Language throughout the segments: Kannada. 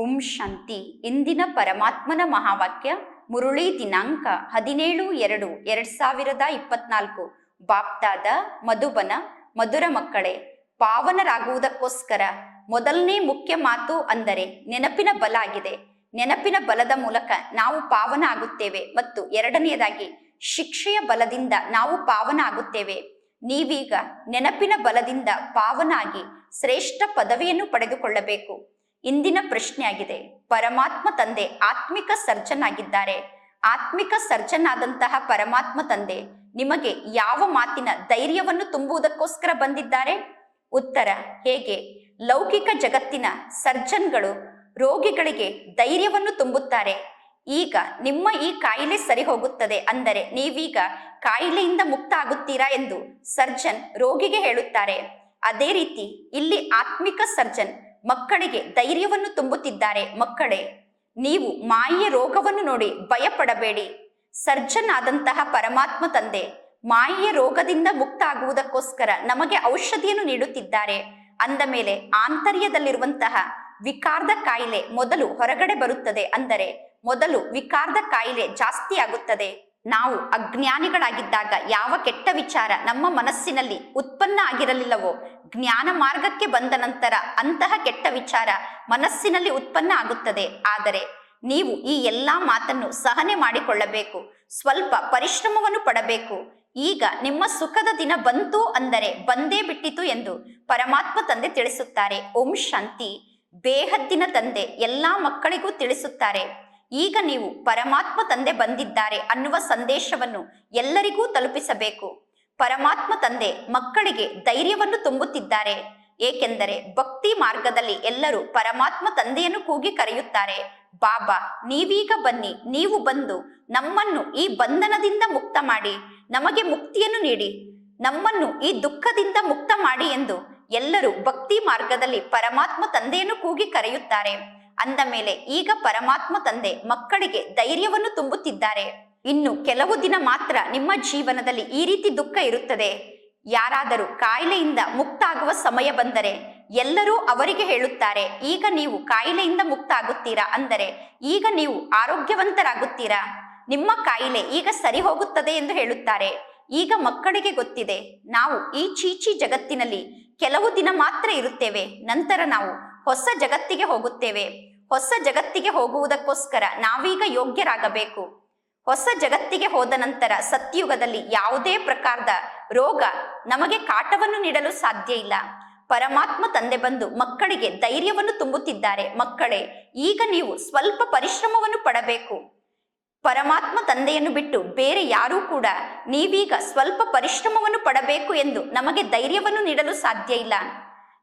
ಓಂ ಶಾಂತಿ. ಇಂದಿನ ಪರಮಾತ್ಮನ ಮಹಾವಾಕ್ಯ ಮುರುಳಿ ದಿನಾಂಕ ಹದಿನೇಳು ಎರಡು ಎರಡ್ ಸಾವಿರದ ಇಪ್ಪತ್ನಾಲ್ಕು. ಬಾಪ್ತಾದ, ಮಧುಬನ, ಮಧುರ ಮಕ್ಕಳೇ, ಪಾವನರಾಗುವುದಕ್ಕೋಸ್ಕರ ಮೊದಲನೇ ಮುಖ್ಯ ಮಾತು ಅಂದರೆ ನೆನಪಿನ ಬಲ ಆಗಿದೆ. ನೆನಪಿನ ಬಲದ ಮೂಲಕ ನಾವು ಪಾವನ ಆಗುತ್ತೇವೆ ಮತ್ತು ಎರಡನೆಯದಾಗಿ ಶಿಕ್ಷೆಯ ಬಲದಿಂದ ನಾವು ಪಾವನ ಆಗುತ್ತೇವೆ. ನೀವೀಗ ನೆನಪಿನ ಬಲದಿಂದ ಪಾವನಾಗಿ ಶ್ರೇಷ್ಠ ಪದವಿಯನ್ನು ಪಡೆದುಕೊಳ್ಳಬೇಕು. ಇಂದಿನ ಪ್ರಶ್ನೆಯಾಗಿದೆ. ಪರಮಾತ್ಮ ತಂದೆ ಆತ್ಮಿಕ ಸರ್ಜನ್ ಆಗಿದ್ದಾರೆ ಆತ್ಮಿಕ ಸರ್ಜನ್ ಆದಂತಹ ಪರಮಾತ್ಮ ತಂದೆ ನಿಮಗೆ ಯಾವ ಮಾತಿನ ಧೈರ್ಯವನ್ನು ತುಂಬುವುದಕ್ಕೋಸ್ಕರ ಬಂದಿದ್ದಾರೆ? ಉತ್ತರ, ಹೇಗೆ? ಲೌಕಿಕ ಜಗತ್ತಿನ ಸರ್ಜನ್ಗಳು ರೋಗಿಗಳಿಗೆ ಧೈರ್ಯವನ್ನು ತುಂಬುತ್ತಾರೆ. ಈಗ ನಿಮ್ಮ ಈ ಕಾಯಿಲೆ ಸರಿ ಹೋಗುತ್ತದೆ ಅಂದರೆ ನೀವೀಗ ಕಾಯಿಲೆಯಿಂದ ಮುಕ್ತ ಆಗುತ್ತೀರಾ ಎಂದು ಸರ್ಜನ್ ರೋಗಿಗೆ ಹೇಳುತ್ತಾರೆ. ಅದೇ ರೀತಿ ಇಲ್ಲಿ ಆತ್ಮಿಕ ಸರ್ಜನ್ ಮಕ್ಕಳಿಗೆ ಧೈರ್ಯವನ್ನು ತುಂಬುತ್ತಿದ್ದಾರೆ. ಮಕ್ಕಳೇ, ನೀವು ಮಾಯೆಯ ರೋಗವನ್ನು ನೋಡಿ ಭಯಪಡಬೇಡಿ. ಸರ್ಜನ್ ಆದಂತಹ ಪರಮಾತ್ಮ ತಂದೆ, ಮಾಯೆಯ ರೋಗದಿಂದ ಮುಕ್ತ ಆಗುವುದಕ್ಕೋಸ್ಕರ ನಮಗೆ ಔಷಧಿಯನ್ನು ನೀಡುತ್ತಿದ್ದಾರೆ. ಅಂದ ಮೇಲೆ ಆಂತರ್ಯದಲ್ಲಿರುವಂತಹ ವಿಕಾರದ ಕಾಯಿಲೆ ಮೊದಲು ಹೊರಗಡೆ ಬರುತ್ತದೆ ಅಂದರೆ ಮೊದಲು ವಿಕಾರದ ಕಾಯಿಲೆ ಜಾಸ್ತಿ ಆಗುತ್ತದೆ ನಾವು ಅಜ್ಞಾನಿಗಳಾಗಿದ್ದಾಗ ಯಾವ ಕೆಟ್ಟ ವಿಚಾರ ನಮ್ಮ ಮನಸ್ಸಿನಲ್ಲಿ ಉತ್ಪನ್ನ ಆಗಿರಲಿಲ್ಲವೋ, ಜ್ಞಾನ ಮಾರ್ಗಕ್ಕೆ ಬಂದ ನಂತರ ಅಂತಹ ಕೆಟ್ಟ ವಿಚಾರ ಮನಸ್ಸಿನಲ್ಲಿ ಉತ್ಪನ್ನ ಆಗುತ್ತದೆ. ಆದರೆ ನೀವು ಈ ಎಲ್ಲಾ ಮಾತನ್ನು ಸಹನೆ ಮಾಡಿಕೊಳ್ಳಬೇಕು, ಸ್ವಲ್ಪ ಪರಿಶ್ರಮವನ್ನು ಪಡಬೇಕು. ಈಗ ನಿಮ್ಮ ಸುಖದ ದಿನ ಬಂತು ಅಂದರೆ ಬಂದೇ ಬಿಟ್ಟಿತು ಎಂದು ಪರಮಾತ್ಮ ತಂದೆ ತಿಳಿಸುತ್ತಾರೆ. ಓಂ ಶಾಂತಿ. ಬೇಹದ್ದಿನ ತಂದೆ ಎಲ್ಲಾ ಮಕ್ಕಳಿಗೂ ತಿಳಿಸುತ್ತಾರೆ. ಈಗ ನೀವು ಪರಮಾತ್ಮ ತಂದೆ ಬಂದಿದ್ದಾರೆ ಅನ್ನುವ ಸಂದೇಶವನ್ನು ಎಲ್ಲರಿಗೂ ತಲುಪಿಸಬೇಕು. ಪರಮಾತ್ಮ ತಂದೆ ಮಕ್ಕಳಿಗೆ ಧೈರ್ಯವನ್ನು ತುಂಬುತ್ತಿದ್ದಾರೆ. ಏಕೆಂದರೆ ಭಕ್ತಿ ಮಾರ್ಗದಲ್ಲಿ ಎಲ್ಲರೂ ಪರಮಾತ್ಮ ತಂದೆಯನ್ನು ಕೂಗಿ ಕರೆಯುತ್ತಾರೆ. ಬಾಬಾ, ನೀವೀಗ ಬನ್ನಿ, ನೀವು ಬಂದು ನಮ್ಮನ್ನು ಈ ಬಂಧನದಿಂದ ಮುಕ್ತ ಮಾಡಿ, ನಮಗೆ ಮುಕ್ತಿಯನ್ನು ನೀಡಿ. ನಮ್ಮನ್ನು ಈ ದುಃಖದಿಂದ ಮುಕ್ತ ಮಾಡಿ ಎಂದು ಎಲ್ಲರೂ ಭಕ್ತಿ ಮಾರ್ಗದಲ್ಲಿ ಪರಮಾತ್ಮ ತಂದೆಯನ್ನು ಕೂಗಿ ಕರೆಯುತ್ತಾರೆ. ಅಂದ ಮೇಲೆ ಈಗ ಪರಮಾತ್ಮ ತಂದೆ ಮಕ್ಕಳಿಗೆ ಧೈರ್ಯವನ್ನು ತುಂಬುತ್ತಿದ್ದಾರೆ. ಇನ್ನು ಕೆಲವು ದಿನ ಮಾತ್ರ ನಿಮ್ಮ ಜೀವನದಲ್ಲಿ ಈ ರೀತಿ ದುಃಖ ಇರುತ್ತದೆ. ಯಾರಾದರೂ ಕಾಯಿಲೆಯಿಂದ ಮುಕ್ತಾಗುವ ಸಮಯ ಬಂದರೆ ಎಲ್ಲರೂ ಅವರಿಗೆ ಹೇಳುತ್ತಾರೆ, ಈಗ ನೀವು ಕಾಯಿಲೆಯಿಂದ ಮುಕ್ತ ಆಗುತ್ತೀರಾ ಅಂದರೆ ಈಗ ನೀವು ಆರೋಗ್ಯವಂತರಾಗುತ್ತೀರಾ? ನಿಮ್ಮ ಕಾಯಿಲೆ ಈಗ ಸರಿ ಹೋಗುತ್ತದೆ ಎಂದು ಹೇಳುತ್ತಾರೆ. ಈಗ ಮಕ್ಕಳಿಗೆ ಗೊತ್ತಿದೆ, ನಾವು ಈ ಚೀಚಿ ಜಗತ್ತಿನಲ್ಲಿ ಕೆಲವು ದಿನ ಮಾತ್ರ ಇರುತ್ತೇವೆ, ನಂತರ ನಾವು ಹೊಸ ಜಗತ್ತಿಗೆ ಹೋಗುತ್ತೇವೆ. ಹೊಸ ಜಗತ್ತಿಗೆ ಹೋಗುವುದಕ್ಕೋಸ್ಕರ ನಾವೀಗ ಯೋಗ್ಯರಾಗಬೇಕು. ಹೊಸ ಜಗತ್ತಿಗೆ ಹೋದ ನಂತರ ಸತ್ಯುಗದಲ್ಲಿ ಯಾವುದೇ ಪ್ರಕಾರದ ರೋಗ ನಮಗೆ ಕಾಟವನ್ನು ನೀಡಲು ಸಾಧ್ಯ ಇಲ್ಲ. ಪರಮಾತ್ಮ ತಂದೆ ಬಂದು ಮಕ್ಕಳಿಗೆ ಧೈರ್ಯವನ್ನು ತುಂಬುತ್ತಿದ್ದಾರೆ. ಮಕ್ಕಳೇ, ಈಗ ನೀವು ಸ್ವಲ್ಪ ಪರಿಶ್ರಮವನ್ನು ಪಡಬೇಕು. ಪರಮಾತ್ಮ ತಂದೆಯನ್ನು ಬಿಟ್ಟು ಬೇರೆ ಯಾರೂ ಕೂಡ ನೀವೀಗ ಸ್ವಲ್ಪ ಪರಿಶ್ರಮವನ್ನು ಪಡಬೇಕು ಎಂದು ನಮಗೆ ಧೈರ್ಯವನ್ನು ನೀಡಲು ಸಾಧ್ಯ ಇಲ್ಲ.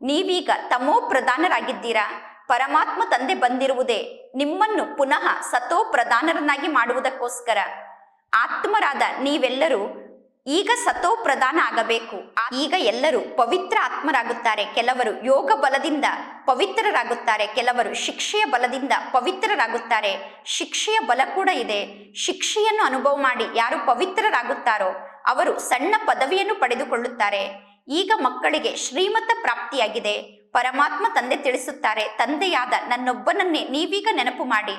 ನೀವೀಗ ತಮೋ ಪ್ರಧಾನರಾಗಿದ್ದೀರಾ? ಪರಮಾತ್ಮ ತಂದೆ ಬಂದಿರುವುದೇ ನಿಮ್ಮನ್ನು ಪುನಃ ಸತೋ ಪ್ರಧಾನರನ್ನಾಗಿ ಮಾಡುವುದಕ್ಕೋಸ್ಕರ. ಆತ್ಮರಾದ ನೀವೆಲ್ಲರೂ ಈಗ ಸತೋ ಪ್ರಧಾನ ಆಗಬೇಕು. ಈಗ ಎಲ್ಲರೂ ಪವಿತ್ರ ಆತ್ಮರಾಗುತ್ತಾರೆ. ಕೆಲವರು ಯೋಗ ಬಲದಿಂದ ಪವಿತ್ರರಾಗುತ್ತಾರೆ. ಕೆಲವರು ಶಿಕ್ಷೆಯ ಬಲದಿಂದ ಪವಿತ್ರರಾಗುತ್ತಾರೆ. ಶಿಕ್ಷೆಯ ಬಲ ಕೂಡ ಇದೆ. ಶಿಕ್ಷೆಯನ್ನು ಅನುಭವ ಮಾಡಿ ಯಾರು ಪವಿತ್ರರಾಗುತ್ತಾರೋ ಅವರು ಸಣ್ಣ ಪದವಿಯನ್ನು ಪಡೆದುಕೊಳ್ಳುತ್ತಾರೆ. ಈಗ ಮಕ್ಕಳಿಗೆ ಶ್ರೀಮತ ಪ್ರಾಪ್ತಿಯಾಗಿದೆ. ಪರಮಾತ್ಮ ತಂದೆ ತಿಳಿಸುತ್ತಾರೆ, ತಂದೆಯಾದ ನನ್ನೊಬ್ಬನನ್ನೇ ನೀವೀಗ ನೆನಪು ಮಾಡಿ.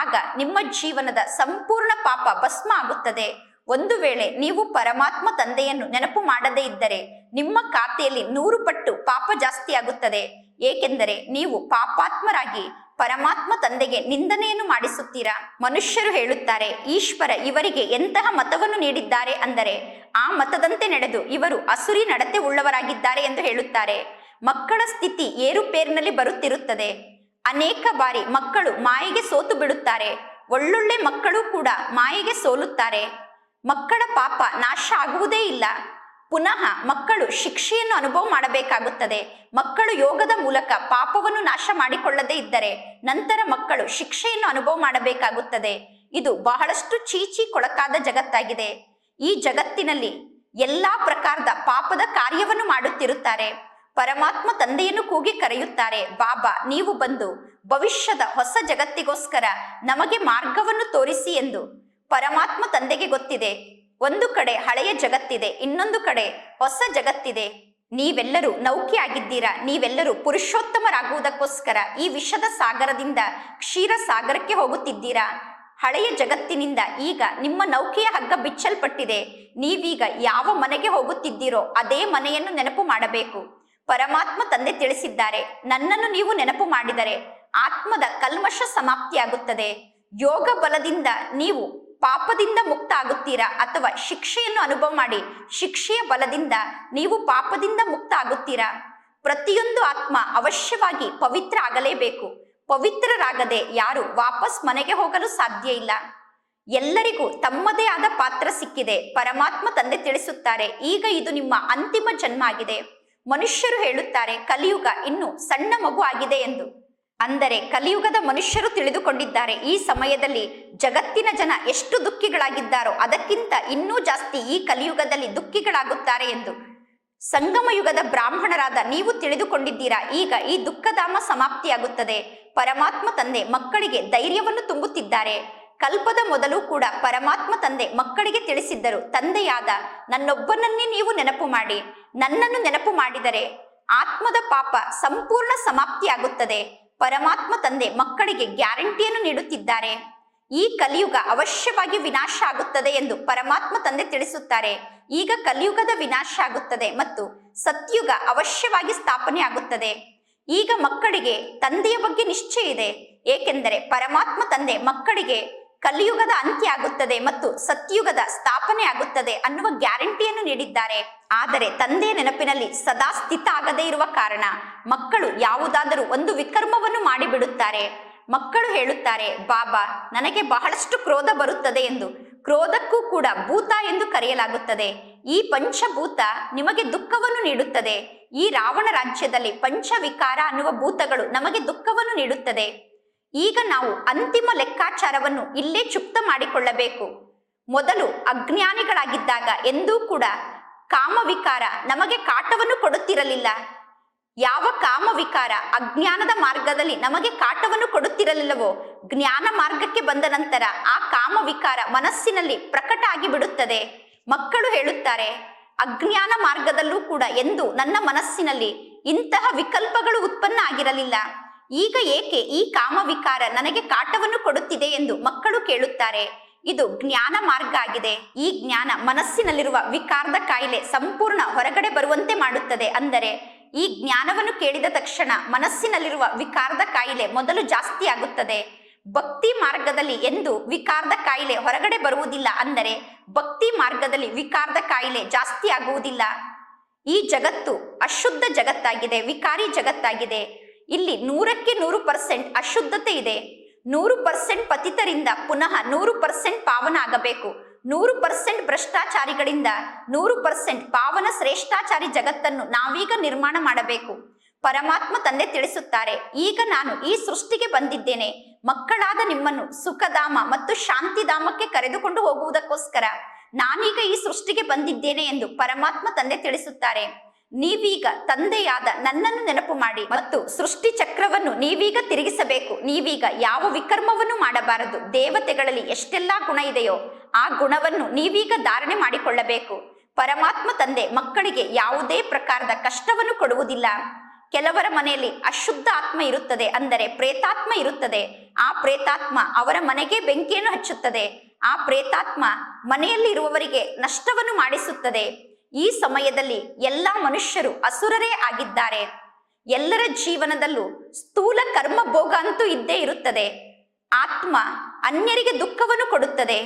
ಆಗ ನಿಮ್ಮ ಜೀವನದ ಸಂಪೂರ್ಣ ಪಾಪ ಭಸ್ಮ ಆಗುತ್ತದೆ. ಒಂದು ವೇಳೆ ನೀವು ಪರಮಾತ್ಮ ತಂದೆಯನ್ನು ನೆನಪು ಮಾಡದೇ ಇದ್ದರೆ, ನಿಮ್ಮ ಖಾತೆಯಲ್ಲಿ ನೂರು ಪಟ್ಟು ಪಾಪ ಜಾಸ್ತಿ ಆಗುತ್ತದೆ. ಏಕೆಂದರೆ ನೀವು ಪಾಪಾತ್ಮರಾಗಿ ಪರಮಾತ್ಮ ತಂದೆಗೆ ನಿಂದನೆಯನ್ನು ಮಾಡಿಸುತ್ತೀರಾ? ಮನುಷ್ಯರು ಹೇಳುತ್ತಾರೆ, ಈಶ್ವರ ಇವರಿಗೆ ಎಂತಹ ಮತವನ್ನು ನೀಡಿದ್ದಾರೆ ಅಂದರೆ, ಆ ಮತದಂತೆ ನಡೆದು ಇವರು ಅಸುರಿ ನಡತೆ ಉಳ್ಳವರಾಗಿದ್ದಾರೆ ಎಂದು ಹೇಳುತ್ತಾರೆ. ಮಕ್ಕಳ ಸ್ಥಿತಿ ಏರುಪೇರಿನಲ್ಲಿ ಬರುತ್ತಿರುತ್ತದೆ. ಅನೇಕ ಬಾರಿ ಮಕ್ಕಳು ಮಾಯೆಗೆ ಸೋತು ಬಿಡುತ್ತಾರೆ. ಒಳ್ಳೊಳ್ಳೆ ಮಕ್ಕಳು ಕೂಡ ಮಾಯೆಗೆ ಸೋಲುತ್ತಾರೆ. ಮಕ್ಕಳ ಪಾಪ ನಾಶ ಆಗುವುದೇ ಇಲ್ಲ. ಪುನಃ ಮಕ್ಕಳು ಶಿಕ್ಷೆಯನ್ನು ಅನುಭವ ಮಾಡಬೇಕಾಗುತ್ತದೆ. ಮಕ್ಕಳು ಯೋಗದ ಮೂಲಕ ಪಾಪವನ್ನು ನಾಶ ಮಾಡಿಕೊಳ್ಳದೇ ಇದ್ದರೆ ನಂತರ ಮಕ್ಕಳು ಶಿಕ್ಷೆಯನ್ನು ಅನುಭವ ಮಾಡಬೇಕಾಗುತ್ತದೆ. ಇದು ಬಹಳಷ್ಟು ಚೀಚಿ ಕೊಳಕಾದ ಜಗತ್ತಾಗಿದೆ. ಈ ಜಗತ್ತಿನಲ್ಲಿ ಎಲ್ಲಾ ಪ್ರಕಾರದ ಪಾಪದ ಕಾರ್ಯವನ್ನು ಮಾಡುತ್ತಿರುತ್ತಾರೆ. ಪರಮಾತ್ಮ ತಂದೆಯನ್ನು ಕೂಗಿ ಕರೆಯುತ್ತಾರೆ, ಬಾಬಾ, ನೀವು ಬಂದು ಭವಿಷ್ಯದ ಹೊಸ ಜಗತ್ತಿಗೋಸ್ಕರ ನಮಗೆ ಮಾರ್ಗವನ್ನು ತೋರಿಸಿ ಎಂದು. ಪರಮಾತ್ಮ ತಂದೆಗೆ ಗೊತ್ತಿದೆ, ಒಂದು ಕಡೆ ಹಳೆಯ ಜಗತ್ತಿದೆ, ಇನ್ನೊಂದು ಕಡೆ ಹೊಸ ಜಗತ್ತಿದೆ. ನೀವೆಲ್ಲರೂ ನೌಕೆ ಆಗಿದ್ದೀರಾ ನೀವೆಲ್ಲರೂ ಪುರುಷೋತ್ತಮರಾಗುವುದಕ್ಕೋಸ್ಕರ ಈ ವಿಷದ ಸಾಗರದಿಂದ ಕ್ಷೀರ ಸಾಗರಕ್ಕೆ ಹೋಗುತ್ತಿದ್ದೀರಾ? ಹಳೆಯ ಜಗತ್ತಿನಿಂದ ಈಗ ನಿಮ್ಮ ನೌಕೆಯ ಹಗ್ಗ ಬಿಚ್ಚಲ್ಪಟ್ಟಿದೆ. ನೀವೀಗ ಯಾವ ಮನೆಗೆ ಹೋಗುತ್ತಿದ್ದೀರೋ ಅದೇ ಮನೆಯನ್ನು ನೆನಪು ಮಾಡಬೇಕು. ಪರಮಾತ್ಮ ತಂದೆ ತಿಳಿಸಿದ್ದಾರೆ. ನನ್ನನ್ನು ನೀವು ನೆನಪು ಮಾಡಿದರೆ ಆತ್ಮದ ಕಲ್ಮಶ ಸಮಾಪ್ತಿಯಾಗುತ್ತದೆ. ಯೋಗ ಬಲದಿಂದ ನೀವು ಪಾಪದಿಂದ ಮುಕ್ತ ಆಗುತ್ತೀರಾ ಅಥವಾ ಶಿಕ್ಷೆಯನ್ನು ಅನುಭವ ಮಾಡಿ ಶಿಕ್ಷೆಯ ಬಲದಿಂದ ನೀವು ಪಾಪದಿಂದ ಮುಕ್ತ ಆಗುತ್ತೀರಾ ಪ್ರತಿಯೊಂದು ಆತ್ಮ ಅವಶ್ಯವಾಗಿ ಪವಿತ್ರ ಆಗಲೇಬೇಕು. ಪವಿತ್ರರಾಗದೆ ಯಾರು ವಾಪಸ್ ಮನೆಗೆ ಹೋಗಲು ಸಾಧ್ಯ ಇಲ್ಲ. ಎಲ್ಲರಿಗೂ ತಮ್ಮದೇ ಆದ ಪಾತ್ರ ಸಿಕ್ಕಿದೆ. ಪರಮಾತ್ಮ ತಂದೆ ತಿಳಿಸುತ್ತಾರೆ, ಈಗ ಇದು ನಿಮ್ಮ ಅಂತಿಮ ಜನ್ಮ ಆಗಿದೆ ಮನುಷ್ಯರು ಹೇಳುತ್ತಾರೆ, ಕಲಿಯುಗ ಇನ್ನು ಸಣ್ಣ ಮಗು ಆಗಿದೆ ಎಂದು. ಅಂದರೆ ಕಲಿಯುಗದ ಮನುಷ್ಯರು ತಿಳಿದುಕೊಂಡಿದ್ದಾರೆ, ಈ ಸಮಯದಲ್ಲಿ ಜಗತ್ತಿನ ಜನ ಎಷ್ಟು ದುಃಖಿಗಳಾಗಿದ್ದಾರೋ, ಅದಕ್ಕಿಂತ ಇನ್ನೂ ಜಾಸ್ತಿ ಈ ಕಲಿಯುಗದಲ್ಲಿ ದುಃಖಿಗಳಾಗುತ್ತಾರೆ ಎಂದು. ಸಂಗಮ ಯುಗದ ಬ್ರಾಹ್ಮಣರಾದ ನೀವು ತಿಳಿದುಕೊಂಡಿದ್ದೀರಾ, ಈಗ ಈ ದುಃಖಧಾಮ ಸಮಾಪ್ತಿಯಾಗುತ್ತದೆ. ಪರಮಾತ್ಮ ತಂದೆ ಮಕ್ಕಳಿಗೆ ಧೈರ್ಯವನ್ನು ತುಂಬುತ್ತಿದ್ದಾರೆ. ಕಲ್ಪದ ಮೊದಲು ಕೂಡ ಪರಮಾತ್ಮ ತಂದೆ ಮಕ್ಕಳಿಗೆ ತಿಳಿಸಿದ್ದರು, ತಂದೆಯಾದ ನನ್ನೊಬ್ಬನನ್ನೇ ನೀವು ನೆನಪು ಮಾಡಿ, ನನ್ನನ್ನು ನೆನಪು ಮಾಡಿದರೆ ಆತ್ಮದ ಪಾಪ ಸಂಪೂರ್ಣ ಸಮಾಪ್ತಿಯಾಗುತ್ತದೆ, ಪರಮಾತ್ಮ ತಂದೆ ಮಕ್ಕಳಿಗೆ ಗ್ಯಾರಂಟಿಯನ್ನು ನೀಡುತ್ತಿದ್ದಾರೆ. ಈ ಕಲಿಯುಗ ಅವಶ್ಯವಾಗಿ ವಿನಾಶ ಆಗುತ್ತದೆ ಎಂದು ಪರಮಾತ್ಮ ತಂದೆ ತಿಳಿಸುತ್ತಾರೆ. ಈಗ ಕಲಿಯುಗದ ವಿನಾಶ ಆಗುತ್ತದೆ ಮತ್ತು ಸತ್ಯುಗ ಅವಶ್ಯವಾಗಿ ಸ್ಥಾಪನೆ ಆಗುತ್ತದೆ. ಈಗ ಮಕ್ಕಳಿಗೆ ತಂದೆಯ ಬಗ್ಗೆ ನಿಶ್ಚಯ ಇದೆ, ಏಕೆಂದರೆ ಪರಮಾತ್ಮ ತಂದೆ ಮಕ್ಕಳಿಗೆ ಕಲಿಯುಗದ ಅಂತ್ಯ ಆಗುತ್ತದೆ ಮತ್ತು ಸತ್ಯುಗದ ಸ್ಥಾಪನೆ ಆಗುತ್ತದೆ ಅನ್ನುವ ಗ್ಯಾರಂಟಿಯನ್ನು ನೀಡಿದ್ದಾರೆ. ಆದರೆ ತಂದೆ ನೆನಪಿನಲ್ಲಿ ಸದಾ ಸ್ಥಿತ ಆಗದೇ ಇರುವ ಕಾರಣ ಮಕ್ಕಳು ಯಾವುದಾದರೂ ಒಂದು ವಿಕರ್ಮವನ್ನು ಮಾಡಿಬಿಡುತ್ತಾರೆ. ಮಕ್ಕಳು ಹೇಳುತ್ತಾರೆ, ಬಾಬಾ, ನನಗೆ ಬಹಳಷ್ಟು ಕ್ರೋಧ ಬರುತ್ತದೆ ಎಂದು. ಕ್ರೋಧಕ್ಕೂ ಕೂಡ ಭೂತ ಎಂದು ಕರೆಯಲಾಗುತ್ತದೆ. ಈ ಪಂಚಭೂತ ನಿಮಗೆ ದುಃಖವನ್ನು ನೀಡುತ್ತದೆ. ಈ ರಾವಣ ರಾಜ್ಯದಲ್ಲಿ ಪಂಚವಿಕಾರ ಅನ್ನುವ ಭೂತಗಳು ನಮಗೆ ದುಃಖವನ್ನು ನೀಡುತ್ತದೆ. ಈಗ ನಾವು ಅಂತಿಮ ಲೆಕ್ಕಾಚಾರವನ್ನು ಇಲ್ಲೇ ಚುಪ್ತ ಮಾಡಿಕೊಳ್ಳಬೇಕು. ಮೊದಲು ಅಜ್ಞಾನಿಗಳಾಗಿದ್ದಾಗ ಎಂದೂ ಕೂಡ ಕಾಮವಿಕಾರ ನಮಗೆ ಕಾಟವನ್ನು ಕೊಡುತ್ತಿರಲಿಲ್ಲ. ಯಾವ ಕಾಮವಿಕಾರ ಅಜ್ಞಾನದ ಮಾರ್ಗದಲ್ಲಿ ನಮಗೆ ಕಾಟವನ್ನು ಕೊಡುತ್ತಿರಲಿಲ್ಲವೋ, ಜ್ಞಾನ ಮಾರ್ಗಕ್ಕೆ ಬಂದ ನಂತರ ಆ ಕಾಮವಿಕಾರ ಮನಸ್ಸಿನಲ್ಲಿ ಪ್ರಕಟ ಆಗಿ ಬಿಡುತ್ತದೆ ಮಕ್ಕಳು ಹೇಳುತ್ತಾರೆ, ಅಜ್ಞಾನ ಮಾರ್ಗದಲ್ಲೂ ಕೂಡ ಎಂದು ನನ್ನ ಮನಸ್ಸಿನಲ್ಲಿ ಇಂತಹ ವಿಕಲ್ಪಗಳು ಉತ್ಪನ್ನ ಆಗಿರಲಿಲ್ಲ. ಈಗ ಏಕೆ ಈ ಕಾಮವಿಕಾರ ನನಗೆ ಕಾಟವನ್ನು ಕೊಡುತ್ತಿದೆ ಎಂದು ಮಕ್ಕಳು ಕೇಳುತ್ತಾರೆ. ಇದು ಜ್ಞಾನ ಮಾರ್ಗ ಆಗಿದೆ. ಈ ಜ್ಞಾನ ಮನಸ್ಸಿನಲ್ಲಿರುವ ವಿಕಾರದ ಕಾಯಿಲೆ ಸಂಪೂರ್ಣ ಹೊರಗಡೆ ಬರುವಂತೆ ಮಾಡುತ್ತದೆ ಅಂದರೆ, ಈ ಜ್ಞಾನವನ್ನು ಕೇಳಿದ ತಕ್ಷಣ ಮನಸ್ಸಿನಲ್ಲಿರುವ ವಿಕಾರದ ಕಾಯಿಲೆ ಮೊದಲು ಜಾಸ್ತಿ ಆಗುತ್ತದೆ. ಭಕ್ತಿ ಮಾರ್ಗದಲ್ಲಿ ಎಂದು ವಿಕಾರದ ಕಾಯಿಲೆ ಹೊರಗಡೆ ಬರುವುದಿಲ್ಲ ಅಂದರೆ, ಭಕ್ತಿ ಮಾರ್ಗದಲ್ಲಿ ವಿಕಾರದ ಕಾಯಿಲೆ ಜಾಸ್ತಿ ಆಗುವುದಿಲ್ಲ. ಈ ಜಗತ್ತು ಅಶುದ್ಧ ಜಗತ್ತಾಗಿದೆ, ವಿಕಾರಿ ಜಗತ್ತಾಗಿದೆ. ಇಲ್ಲಿ ನೂರಕ್ಕೆ ನೂರು ಪರ್ಸೆಂಟ್ ಅಶುದ್ಧತೆ ಇದೆ. ನೂರು ಪರ್ಸೆಂಟ್ ಪತಿತರಿಂದ ಪುನಃ ನೂರು ಪರ್ಸೆಂಟ್ ಪಾವನ ಆಗಬೇಕು. ನೂರು ಪರ್ಸೆಂಟ್ ಭ್ರಷ್ಟಾಚಾರಿಗಳಿಂದ ನೂರು ಪರ್ಸೆಂಟ್ ಪಾವನ ಶ್ರೇಷ್ಠಾಚಾರಿ ಜಗತ್ತನ್ನು ನಾವೀಗ ನಿರ್ಮಾಣ ಮಾಡಬೇಕು. ಪರಮಾತ್ಮ ತಂದೆ ತಿಳಿಸುತ್ತಾರೆ, ಈಗ ನಾನು ಈ ಸೃಷ್ಟಿಗೆ ಬಂದಿದ್ದೇನೆ. ಮಕ್ಕಳಾದ ನಿಮ್ಮನ್ನು ಸುಖಧಾಮ ಮತ್ತು ಶಾಂತಿಧಾಮಕ್ಕೆ ಕರೆದುಕೊಂಡು ಹೋಗುವುದಕ್ಕೋಸ್ಕರ ನಾನೀಗ ಈ ಸೃಷ್ಟಿಗೆ ಬಂದಿದ್ದೇನೆ ಎಂದು ಪರಮಾತ್ಮ ತಂದೆ ತಿಳಿಸುತ್ತಾರೆ. ನೀವೀಗ ತಂದೆಯಾದ ನನ್ನನ್ನು ನೆನಪು ಮಾಡಿ ಮತ್ತು ಸೃಷ್ಟಿ ಚಕ್ರವನ್ನು ನೀವೀಗ ತಿರುಗಿಸಬೇಕು. ನೀವೀಗ ಯಾವ ವಿಕರ್ಮವನ್ನು ಮಾಡಬಾರದು? ದೇವತೆಗಳಲ್ಲಿ ಎಷ್ಟೆಲ್ಲಾ ಗುಣ ಇದೆಯೋ ಆ ಗುಣವನ್ನು ನೀವೀಗ ಧಾರಣೆ ಮಾಡಿಕೊಳ್ಳಬೇಕು. ಪರಮಾತ್ಮ ತಂದೆ ಮಕ್ಕಳಿಗೆ ಯಾವುದೇ ಪ್ರಕಾರದ ಕಷ್ಟವನ್ನು ಕೊಡುವುದಿಲ್ಲ. ಕೆಲವರ ಮನೆಯಲ್ಲಿ ಅಶುದ್ಧ ಆತ್ಮ ಇರುತ್ತದೆ ಅಂದರೆ ಪ್ರೇತಾತ್ಮ ಇರುತ್ತದೆ. ಆ ಪ್ರೇತಾತ್ಮ ಅವರ ಮನೆಗೆ ಬೆಂಕಿಯನ್ನು ಹಚ್ಚುತ್ತದೆ. ಆ ಪ್ರೇತಾತ್ಮ ಮನೆಯಲ್ಲಿ ಇರುವವರಿಗೆ ನಷ್ಟವನ್ನು ಮಾಡಿಸುತ್ತದೆ. ಈ ಸಮಯದಲ್ಲಿ ಎಲ್ಲ ಮನುಷ್ಯರು ಅಸುರರೇ ಆಗಿದ್ದಾರೆ. ಎಲ್ಲರ ಜೀವನದಲ್ಲೂ ಸ್ಥೂಲ ಕರ್ಮ ಭೋಗ ಅಂತೂ ಇದ್ದೇ ಇರುತ್ತದೆ. ಆತ್ಮ ಅನ್ಯರಿಗೆ ದುಃಖವನ್ನು ಕೊಡುತ್ತದೆ.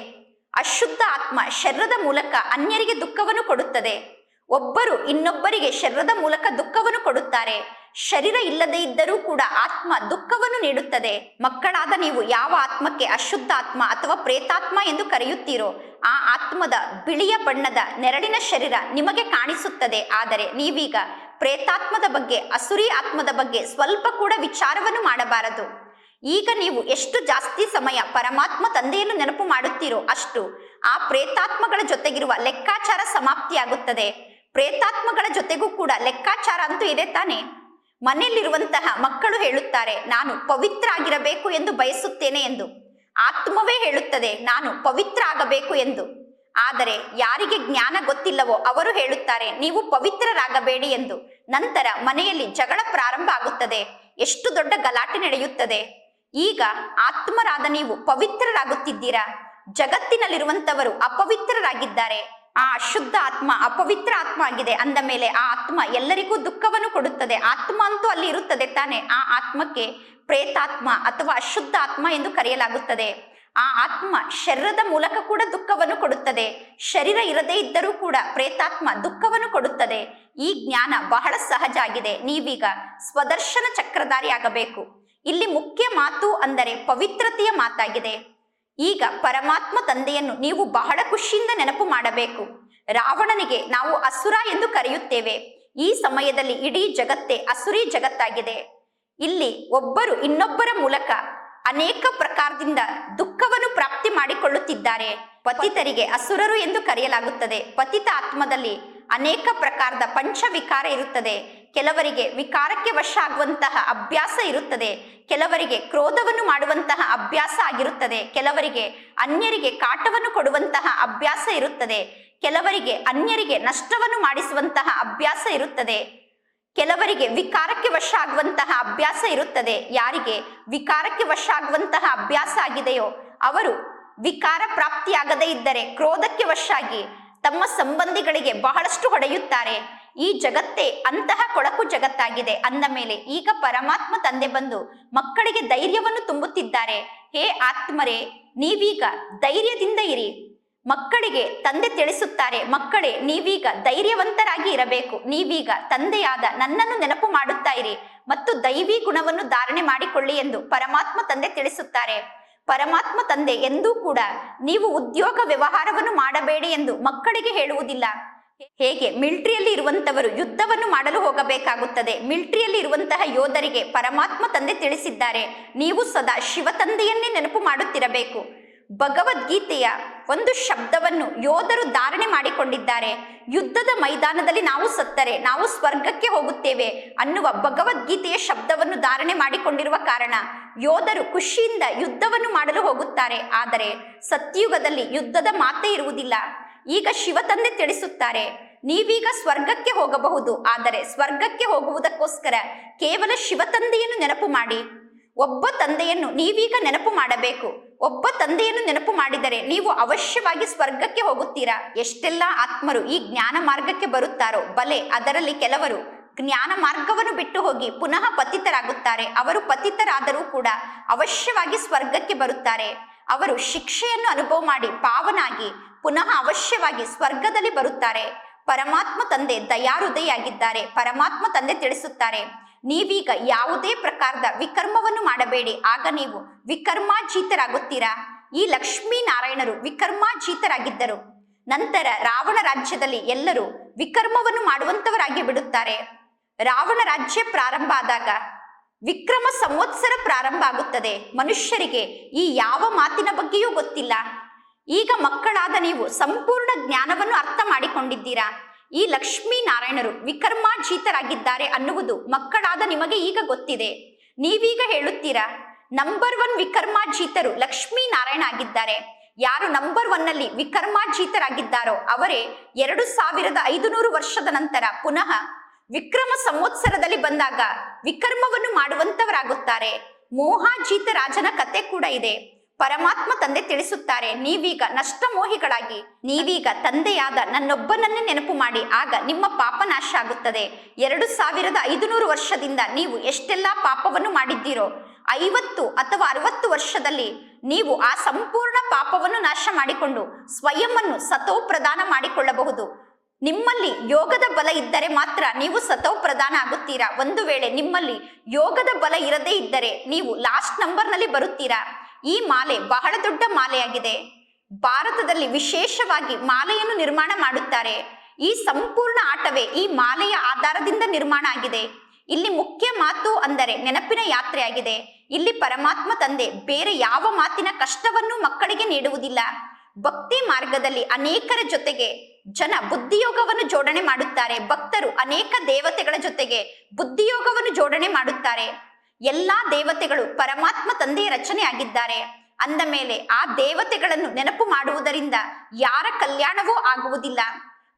ಅಶುದ್ಧ ಆತ್ಮ ಶರೀರದ ಮೂಲಕ ಅನ್ಯರಿಗೆ ದುಃಖವನ್ನು ಕೊಡುತ್ತದೆ. ಒಬ್ಬರು ಇನ್ನೊಬ್ಬರಿಗೆ ಶರೀರದ ಮೂಲಕ ದುಃಖವನ್ನು ಕೊಡುತ್ತಾರೆ. ಶರೀರ ಇಲ್ಲದೆ ಇದ್ದರೂ ಕೂಡ ಆತ್ಮ ದುಃಖವನ್ನು ನೀಡುತ್ತದೆ. ಮಕ್ಕಳಾದ ನೀವು ಯಾವ ಆತ್ಮಕ್ಕೆ ಅಶುದ್ಧ ಆತ್ಮ ಅಥವಾ ಪ್ರೇತಾತ್ಮ ಎಂದು ಕರೆಯುತ್ತೀರೋ ಆ ಆತ್ಮದ ಬಿಳಿಯ ಬಣ್ಣದ ನೆರಳಿನ ಶರೀರ ನಿಮಗೆ ಕಾಣಿಸುತ್ತದೆ. ಆದರೆ ನೀವೀಗ ಪ್ರೇತಾತ್ಮದ ಬಗ್ಗೆ, ಅಸುರಿ ಆತ್ಮದ ಬಗ್ಗೆ ಸ್ವಲ್ಪ ಕೂಡ ವಿಚಾರವನ್ನು ಮಾಡಬಾರದು. ಈಗ ನೀವು ಎಷ್ಟು ಜಾಸ್ತಿ ಸಮಯ ಪರಮಾತ್ಮ ತಂದೆಯನ್ನು ನೆನಪು ಮಾಡುತ್ತೀರೋ ಅಷ್ಟು ಆ ಪ್ರೇತಾತ್ಮಗಳ ಜೊತೆಗಿರುವ ಲೆಕ್ಕಾಚಾರ ಸಮಾಪ್ತಿಯಾಗುತ್ತದೆ. ಪ್ರೇತಾತ್ಮಗಳ ಜೊತೆಗೂ ಕೂಡ ಲೆಕ್ಕಾಚಾರ ಅಂತೂ ಇದೆ ತಾನೆ. ಮನೆಯಲ್ಲಿರುವಂತಹ ಮಕ್ಕಳು ಹೇಳುತ್ತಾರೆ, ನಾನು ಪವಿತ್ರ ಆಗಿರಬೇಕು ಎಂದು ಬಯಸುತ್ತೇನೆ ಎಂದು. ಆತ್ಮವೇ ಹೇಳುತ್ತದೆ, ನಾನು ಪವಿತ್ರ ಆಗಬೇಕು ಎಂದು. ಆದರೆ ಯಾರಿಗೆ ಜ್ಞಾನ ಗೊತ್ತಿಲ್ಲವೋ ಅವರು ಹೇಳುತ್ತಾರೆ, ನೀವು ಪವಿತ್ರರಾಗಬೇಡಿ ಎಂದು. ನಂತರ ಮನೆಯಲ್ಲಿ ಜಗಳ ಪ್ರಾರಂಭ ಆಗುತ್ತದೆ, ಎಷ್ಟು ದೊಡ್ಡ ಗಲಾಟೆ ನಡೆಯುತ್ತದೆ. ಈಗ ಆತ್ಮರಾದ ನೀವು ಪವಿತ್ರರಾಗುತ್ತಿದ್ದೀರಾ? ಜಗತ್ತಿನಲ್ಲಿರುವಂತವರು ಅಪವಿತ್ರರಾಗಿದ್ದಾರೆ. ಆ ಅಶುದ್ಧ ಆತ್ಮ, ಅಪವಿತ್ರ ಆತ್ಮ ಆಗಿದೆ. ಅಂದ ಮೇಲೆ ಆ ಆತ್ಮ ಎಲ್ಲರಿಗೂ ದುಃಖವನ್ನು ಕೊಡುತ್ತದೆ. ಆತ್ಮ ಅಂತೂ ಅಲ್ಲಿ ಇರುತ್ತದೆ ತಾನೆ. ಆ ಆತ್ಮಕ್ಕೆ ಪ್ರೇತಾತ್ಮ ಅಥವಾ ಅಶುದ್ಧ ಆತ್ಮ ಎಂದು ಕರೆಯಲಾಗುತ್ತದೆ. ಆ ಆತ್ಮ ಶರೀರದ ಮೂಲಕ ಕೂಡ ದುಃಖವನ್ನು ಕೊಡುತ್ತದೆ. ಶರೀರ ಇರದೇ ಇದ್ದರೂ ಕೂಡ ಪ್ರೇತಾತ್ಮ ದುಃಖವನ್ನು ಕೊಡುತ್ತದೆ. ಈ ಜ್ಞಾನ ಬಹಳ ಸಹಜ ಆಗಿದೆ. ನೀವೀಗ ಸ್ವದರ್ಶನ ಚಕ್ರಧಾರಿ ಆಗಬೇಕು ಇಲ್ಲಿ ಮುಖ್ಯ ಮಾತು ಅಂದರೆ ಪವಿತ್ರತೆಯ ಮಾತಾಗಿದೆ. ಈಗ ಪರಮಾತ್ಮ ತಂದೆಯನ್ನು ನೀವು ಬಹಳ ಖುಷಿಯಿಂದ ನೆನಪು ಮಾಡಬೇಕು. ರಾವಣನಿಗೆ ನಾವು ಅಸುರ ಎಂದು ಕರೆಯುತ್ತೇವೆ. ಈ ಸಮಯದಲ್ಲಿ ಇಡೀ ಜಗತ್ತೇ ಅಸುರಿ ಜಗತ್ತಾಗಿದೆ. ಇಲ್ಲಿ ಒಬ್ಬರು ಇನ್ನೊಬ್ಬರ ಮೂಲಕ ಅನೇಕ ಪ್ರಕಾರದಿಂದ ದುಃಖವನ್ನು ಪ್ರಾಪ್ತಿ ಮಾಡಿಕೊಳ್ಳುತ್ತಿದ್ದಾರೆ. ಪತಿತರಿಗೆ ಅಸುರರು ಎಂದು ಕರೆಯಲಾಗುತ್ತದೆ. ಪತಿತ ಆತ್ಮದಲ್ಲಿ ಅನೇಕ ಪ್ರಕಾರದ ಪಂಚವಿಕಾರ ಇರುತ್ತದೆ. ಕೆಲವರಿಗೆ ವಿಕಾರಕ್ಕೆ ವಶ ಆಗುವಂತಹ ಅಭ್ಯಾಸ ಇರುತ್ತದೆ. ಕೆಲವರಿಗೆ ಕ್ರೋಧವನ್ನು ಮಾಡುವಂತಹ ಅಭ್ಯಾಸ ಆಗಿರುತ್ತದೆ. ಕೆಲವರಿಗೆ ಅನ್ಯರಿಗೆ ಕಾಟವನ್ನು ಕೊಡುವಂತಹ ಅಭ್ಯಾಸ ಇರುತ್ತದೆ. ಕೆಲವರಿಗೆ ಅನ್ಯರಿಗೆ ನಷ್ಟವನ್ನು ಮಾಡಿಸುವಂತಹ ಅಭ್ಯಾಸ ಇರುತ್ತದೆ. ಕೆಲವರಿಗೆ ವಿಕಾರಕ್ಕೆ ವಶ ಆಗುವಂತಹ ಅಭ್ಯಾಸ ಇರುತ್ತದೆ. ಯಾರಿಗೆ ವಿಕಾರಕ್ಕೆ ವಶ ಆಗುವಂತಹ ಅಭ್ಯಾಸ ಆಗಿದೆಯೋ ಅವರು ವಿಕಾರ ಪ್ರಾಪ್ತಿಯಾಗದೇ ಇದ್ದರೆ ಕ್ರೋಧಕ್ಕೆ ವಶ ಆಗಿ ತಮ್ಮ ಸಂಬಂಧಿಗಳಿಗೆ ಬಹಳಷ್ಟು ಹೊಡೆಯುತ್ತಾರೆ. ಈ ಜಗತ್ತೇ ಅಂತಹ ಕೊಳಕು ಜಗತ್ತಾಗಿದೆ. ಅಂದ ಮೇಲೆ ಈಗ ಪರಮಾತ್ಮ ತಂದೆ ಬಂದು ಮಕ್ಕಳಿಗೆ ಧೈರ್ಯವನ್ನು ತುಂಬುತ್ತಿದ್ದಾರೆ. ಹೇ ಆತ್ಮರೇ, ನೀವೀಗ ಧೈರ್ಯದಿಂದ ಇರಿ. ಮಕ್ಕಳಿಗೆ ತಂದೆ ತಿಳಿಸುತ್ತಾರೆ. ಮಕ್ಕಳೇ, ನೀವೀಗ ಧೈರ್ಯವಂತರಾಗಿ ಇರಬೇಕು. ನೀವೀಗ ತಂದೆಯಾದ ನನ್ನನ್ನು ನೆನಪು ಮಾಡುತ್ತಾ ಇರಿ ಮತ್ತು ದೈವಿ ಗುಣವನ್ನು ಧಾರಣೆ ಮಾಡಿಕೊಳ್ಳಿ ಎಂದು ಪರಮಾತ್ಮ ತಂದೆ ತಿಳಿಸುತ್ತಾರೆ. ಪರಮಾತ್ಮ ತಂದೆ ಎಂದೂ ಕೂಡ ನೀವು ಉದ್ಯೋಗ ವ್ಯವಹಾರವನ್ನು ಮಾಡಬೇಡಿ ಎಂದು ಮಕ್ಕಳಿಗೆ ಹೇಳುವುದಿಲ್ಲ. ಹೇಗೆ? ಮಿಲಿಟರಿಯಲ್ಲಿ ಇರುವಂತವರು ಯುದ್ಧವನ್ನು ಮಾಡಲು ಹೋಗಬೇಕಾಗುತ್ತದೆ. ಮಿಲಿಟರಿಯಲ್ಲಿ ಇರುವಂತಹ ಯೋಧರಿಗೆ ಪರಮಾತ್ಮ ತಂದೆ ತಿಳಿಸಿದ್ದಾರೆ. ನೀವು ಸದಾ ಶಿವ ತಂದೆಯನ್ನೇ ನೆನಪು ಮಾಡುತ್ತಿರಬೇಕು. ಭಗವದ್ಗೀತೆಯ ಒಂದು ಶಬ್ದವನ್ನು ಯೋಧರು ಧಾರಣೆ ಮಾಡಿಕೊಂಡಿದ್ದಾರೆ. ಯುದ್ಧದ ಮೈದಾನದಲ್ಲಿ ನಾವು ಸತ್ತರೆ, ನಾವು ಸ್ವರ್ಗಕ್ಕೆ ಹೋಗುತ್ತೇವೆ ಅನ್ನುವ ಭಗವದ್ಗೀತೆಯ ಶಬ್ದವನ್ನು ಧಾರಣೆ ಮಾಡಿಕೊಂಡಿರುವ ಕಾರಣ ಯೋಧರು ಖುಷಿಯಿಂದ ಯುದ್ಧವನ್ನು ಮಾಡಲು ಹೋಗುತ್ತಾರೆ. ಆದರೆ ಸತ್ಯುಗದಲ್ಲಿ ಯುದ್ಧದ ಮಾತೇ ಇರುವುದಿಲ್ಲ. ಈಗ ಶಿವ ತಂದೆ ತಿಳಿಸುತ್ತಾರೆ. ನೀವೀಗ ಸ್ವರ್ಗಕ್ಕೆ ಹೋಗಬಹುದು. ಆದರೆ ಸ್ವರ್ಗಕ್ಕೆ ಹೋಗುವುದಕ್ಕೋಸ್ಕರ ಕೇವಲ ಶಿವ ತಂದೆಯನ್ನು ನೆನಪು ಮಾಡಿ. ಒಬ್ಬ ತಂದೆಯನ್ನು ನೀವೀಗ ನೆನಪು ಮಾಡಬೇಕು. ಒಬ್ಬ ತಂದೆಯನ್ನು ನೆನಪು ಮಾಡಿದರೆ ನೀವು ಅವಶ್ಯವಾಗಿ ಸ್ವರ್ಗಕ್ಕೆ ಹೋಗುತ್ತೀರಾ? ಎಷ್ಟೆಲ್ಲ ಆತ್ಮರು ಈ ಜ್ಞಾನ ಮಾರ್ಗಕ್ಕೆ ಬರುತ್ತಾರೋ? ಬಲೆ, ಅದರಲ್ಲಿ ಕೆಲವರು ಜ್ಞಾನ ಮಾರ್ಗವನ್ನು ಬಿಟ್ಟು ಹೋಗಿ ಪುನಃ ಪತಿತರಾಗುತ್ತಾರೆ. ಅವರು ಪತಿತರಾದರೂ ಕೂಡ ಅವಶ್ಯವಾಗಿ ಸ್ವರ್ಗಕ್ಕೆ ಬರುತ್ತಾರೆ. ಅವರು ಶಿಕ್ಷೆಯನ್ನು ಅನುಭವ ಮಾಡಿ ಪಾವನಾಗಿ ಪುನಃ ಅವಶ್ಯವಾಗಿ ಸ್ವರ್ಗದಲ್ಲಿ ಬರುತ್ತಾರೆ. ಪರಮಾತ್ಮ ತಂದೆ ದಯಾರುದೆಯಾಗಿದ್ದಾರೆ. ಪರಮಾತ್ಮ ತಂದೆ ತಿಳಿಸುತ್ತಾರೆ. ನೀವೀಗ ಯಾವುದೇ ಪ್ರಕಾರದ ವಿಕರ್ಮವನ್ನು ಮಾಡಬೇಡಿ. ಆಗ ನೀವು ವಿಕರ್ಮಾಜೀತರಾಗುತ್ತೀರಾ ಈ ಲಕ್ಷ್ಮೀನಾರಾಯಣರು ವಿಕರ್ಮಾಜೀತರಾಗಿದ್ದರು ನಂತರ ರಾವಣ ರಾಜ್ಯದಲ್ಲಿ ಎಲ್ಲರೂ ವಿಕರ್ಮವನ್ನು ಮಾಡುವಂತವರಾಗಿ ಬಿಡುತ್ತಾರೆ. ರಾವಣ ರಾಜ್ಯ ಪ್ರಾರಂಭ ಆದಾಗ ವಿಕ್ರಮ ಸಂವತ್ಸರ ಪ್ರಾರಂಭ ಆಗುತ್ತದೆ. ಮನುಷ್ಯರಿಗೆ ಈ ಯಾವ ಮಾತಿನ ಬಗ್ಗೆಯೂ ಗೊತ್ತಿಲ್ಲ. ಈಗ ಮಕ್ಕಳಾದ ನೀವು ಸಂಪೂರ್ಣ ಜ್ಞಾನವನ್ನು ಅರ್ಥ ಮಾಡಿಕೊಂಡಿದ್ದೀರಾ? ಈ ಲಕ್ಷ್ಮೀ ನಾರಾಯಣರು ವಿಕರ್ಮಾಜೀತರಾಗಿದ್ದಾರೆ ಅನ್ನುವುದು ಮಕ್ಕಳಾದ ನಿಮಗೆ ಈಗ ಗೊತ್ತಿದೆ. ನೀವೀಗ ಹೇಳುತ್ತೀರಾ? ನಂಬರ್ ಒನ್ ವಿಕರ್ಮಾಜೀತರು ಲಕ್ಷ್ಮೀ ನಾರಾಯಣ ಆಗಿದ್ದಾರೆ. ಯಾರು ನಂಬರ್ ಒನ್ನಲ್ಲಿ ವಿಕರ್ಮಾಜೀತರಾಗಿದ್ದಾರೋ ಅವರೇ ಎರಡು ಸಾವಿರದ ಐದುನೂರು ವರ್ಷದ ನಂತರ ಪುನಃ ವಿಕ್ರಮ ಸಂವತ್ಸರದಲ್ಲಿ ಬಂದಾಗ ವಿಕರ್ಮವನ್ನು ಮಾಡುವಂತವರಾಗುತ್ತಾರೆ. ಮೋಹಾಜೀತ ರಾಜನ ಕತೆ ಕೂಡ ಇದೆ. ಪರಮಾತ್ಮ ತಂದೆ ತಿಳಿಸುತ್ತಾರೆ, ನೀವೀಗ ನಷ್ಟ ಮೋಹಿಗಳಾಗಿ ನೀವೀಗ ತಂದೆಯಾದ ನನ್ನೊಬ್ಬನನ್ನೇ ನೆನಪು ಮಾಡಿ, ಆಗ ನಿಮ್ಮ ಪಾಪ ನಾಶ ಆಗುತ್ತದೆ. ಎರಡು ಸಾವಿರದ ಐದುನೂರು ವರ್ಷದಿಂದ ನೀವು ಎಷ್ಟೆಲ್ಲ ಪಾಪವನ್ನು ಮಾಡಿದ್ದೀರೋ, ಐವತ್ತು ಅಥವಾ ಅರವತ್ತು ವರ್ಷದಲ್ಲಿ ನೀವು ಆ ಸಂಪೂರ್ಣ ಪಾಪವನ್ನು ನಾಶ ಮಾಡಿಕೊಂಡು ಸ್ವಯಂವನ್ನು ಸತೋ ಪ್ರದಾನ ಮಾಡಿಕೊಳ್ಳಬಹುದು. ನಿಮ್ಮಲ್ಲಿ ಯೋಗದ ಬಲ ಇದ್ದರೆ ಮಾತ್ರ ನೀವು ಸತೋ ಪ್ರದಾನ ಆಗುತ್ತೀರಾ? ಒಂದು ವೇಳೆ ನಿಮ್ಮಲ್ಲಿ ಯೋಗದ ಬಲ ಇರದೇ ಇದ್ದರೆ ನೀವು ಲಾಸ್ಟ್ ನಂಬರ್ನಲ್ಲಿ ಬರುತ್ತೀರಾ? ಈ ಮಾಲೆ ಬಹಳ ದೊಡ್ಡ ಮಾಲೆಯಾಗಿದೆ. ಭಾರತದಲ್ಲಿ ವಿಶೇಷವಾಗಿ ಮಾಲೆಯನ್ನು ನಿರ್ಮಾಣ ಮಾಡುತ್ತಾರೆ. ಈ ಸಂಪೂರ್ಣ ಆಟವೇ ಈ ಮಾಲೆಯ ಆಧಾರದಿಂದ ನಿರ್ಮಾಣ ಆಗಿದೆ. ಇಲ್ಲಿ ಮುಖ್ಯ ಮಾತು ಅಂದರೆ ನೆನಪಿನ ಯಾತ್ರೆಯಾಗಿದೆ. ಇಲ್ಲಿ ಪರಮಾತ್ಮ ತಂದೆ ಬೇರೆ ಯಾವ ಮಾತಿನ ಕಷ್ಟವನ್ನು ಮಕ್ಕಳಿಗೆ ನೀಡುವುದಿಲ್ಲ. ಭಕ್ತಿ ಮಾರ್ಗದಲ್ಲಿ ಅನೇಕರ ಜೊತೆಗೆ ಜನ ಬುದ್ಧಿಯೋಗವನ್ನು ಜೋಡಣೆ ಮಾಡುತ್ತಾರೆ. ಭಕ್ತರು ಅನೇಕ ದೇವತೆಗಳ ಜೊತೆಗೆ ಬುದ್ಧಿಯೋಗವನ್ನು ಜೋಡಣೆ ಮಾಡುತ್ತಾರೆ. ಎಲ್ಲಾ ದೇವತೆಗಳು ಪರಮಾತ್ಮ ತಂದೆಯ ರಚನೆ ಆಗಿದ್ದಾರೆ ಅಂದ ಮೇಲೆ ಆ ದೇವತೆಗಳನ್ನು ನೆನಪು ಮಾಡುವುದರಿಂದ ಯಾರ ಕಲ್ಯಾಣವೂ ಆಗುವುದಿಲ್ಲ.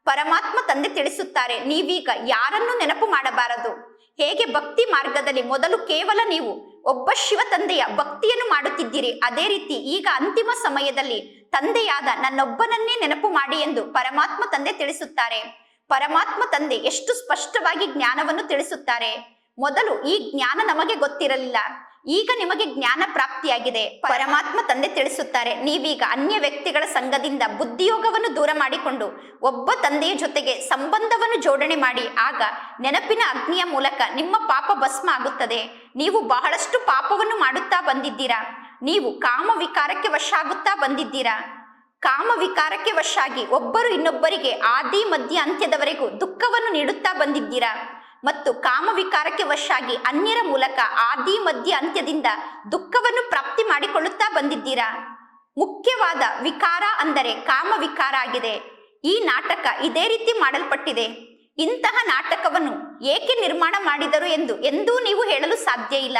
ಪರಮಾತ್ಮ ತಂದೆ ತಿಳಿಸುತ್ತಾರೆ, ನೀವೀಗ ಯಾರನ್ನು ನೆನಪು ಮಾಡಬಾರದು. ಹೇಗೆ ಭಕ್ತಿ ಮಾರ್ಗದಲ್ಲಿ ಮೊದಲು ಕೇವಲ ನೀವು ಒಬ್ಬ ಶಿವ ತಂದೆಯ ಭಕ್ತಿಯನ್ನು ಮಾಡುತ್ತಿದ್ದೀರಿ, ಅದೇ ರೀತಿ ಈಗ ಅಂತಿಮ ಸಮಯದಲ್ಲಿ ತಂದೆಯಾದ ನನ್ನೊಬ್ಬನನ್ನೇ ನೆನಪು ಮಾಡಿ ಎಂದು ಪರಮಾತ್ಮ ತಂದೆ ತಿಳಿಸುತ್ತಾರೆ. ಪರಮಾತ್ಮ ತಂದೆ ಎಷ್ಟು ಸ್ಪಷ್ಟವಾಗಿ ಜ್ಞಾನವನ್ನು ತಿಳಿಸುತ್ತಾರೆ. ಮೊದಲು ಈ ಜ್ಞಾನ ನಮಗೆ ಗೊತ್ತಿರಲಿಲ್ಲ. ಈಗ ನಿಮಗೆ ಜ್ಞಾನ ಪ್ರಾಪ್ತಿಯಾಗಿದೆ. ಪರಮಾತ್ಮ ತಂದೆ ತಿಳಿಸುತ್ತಾರೆ, ನೀವೀಗ ಅನ್ಯ ವ್ಯಕ್ತಿಗಳ ಸಂಘದಿಂದ ಬುದ್ಧಿಯೋಗವನ್ನು ದೂರ ಮಾಡಿಕೊಂಡು ಒಬ್ಬ ತಂದೆಯ ಜೊತೆಗೆ ಸಂಬಂಧವನ್ನು ಜೋಡಣೆ ಮಾಡಿ, ಆಗ ನೆನಪಿನ ಅಗ್ನಿಯ ಮೂಲಕ ನಿಮ್ಮ ಪಾಪ ಭಸ್ಮ ಆಗುತ್ತದೆ. ನೀವು ಬಹಳಷ್ಟು ಪಾಪವನ್ನು ಮಾಡುತ್ತಾ ಬಂದಿದ್ದೀರಾ. ನೀವು ಕಾಮ ವಿಕಾರಕ್ಕೆ ವಶ ಆಗುತ್ತಾ ಬಂದಿದ್ದೀರಾ. ಕಾಮ ವಿಕಾರಕ್ಕೆ ವಶಾಗಿ ಒಬ್ಬರು ಇನ್ನೊಬ್ಬರಿಗೆ ಆದಿ ಮಧ್ಯ ಅಂತ್ಯದವರೆಗೂ ದುಃಖವನ್ನು ನೀಡುತ್ತಾ ಬಂದಿದ್ದೀರಾ. ಮತ್ತು ಕಾಮವಿಕಾರಕ್ಕೆ ವಶಾಗಿ ಅನ್ಯರ ಮೂಲಕ ಆದಿ, ಮಧ್ಯ, ಅಂತ್ಯದಿಂದ ದುಃಖವನ್ನು ಪ್ರಾಪ್ತಿ ಮಾಡಿಕೊಳ್ಳುತ್ತಾ ಬಂದಿದ್ದೀರಾ? ಮುಖ್ಯವಾದ ವಿಕಾರ ಅಂದರೆ ಕಾಮವಿಕಾರ ಆಗಿದೆ. ಈ ನಾಟಕ ಇದೇ ರೀತಿ ಮಾಡಲ್ಪಟ್ಟಿದೆ. ಇಂತಹ ನಾಟಕವನ್ನು ಏಕೆ ನಿರ್ಮಾಣ ಮಾಡಿದರು ಎಂದು ಎಂದೂ ನೀವು ಹೇಳಲು ಸಾಧ್ಯ ಇಲ್ಲ.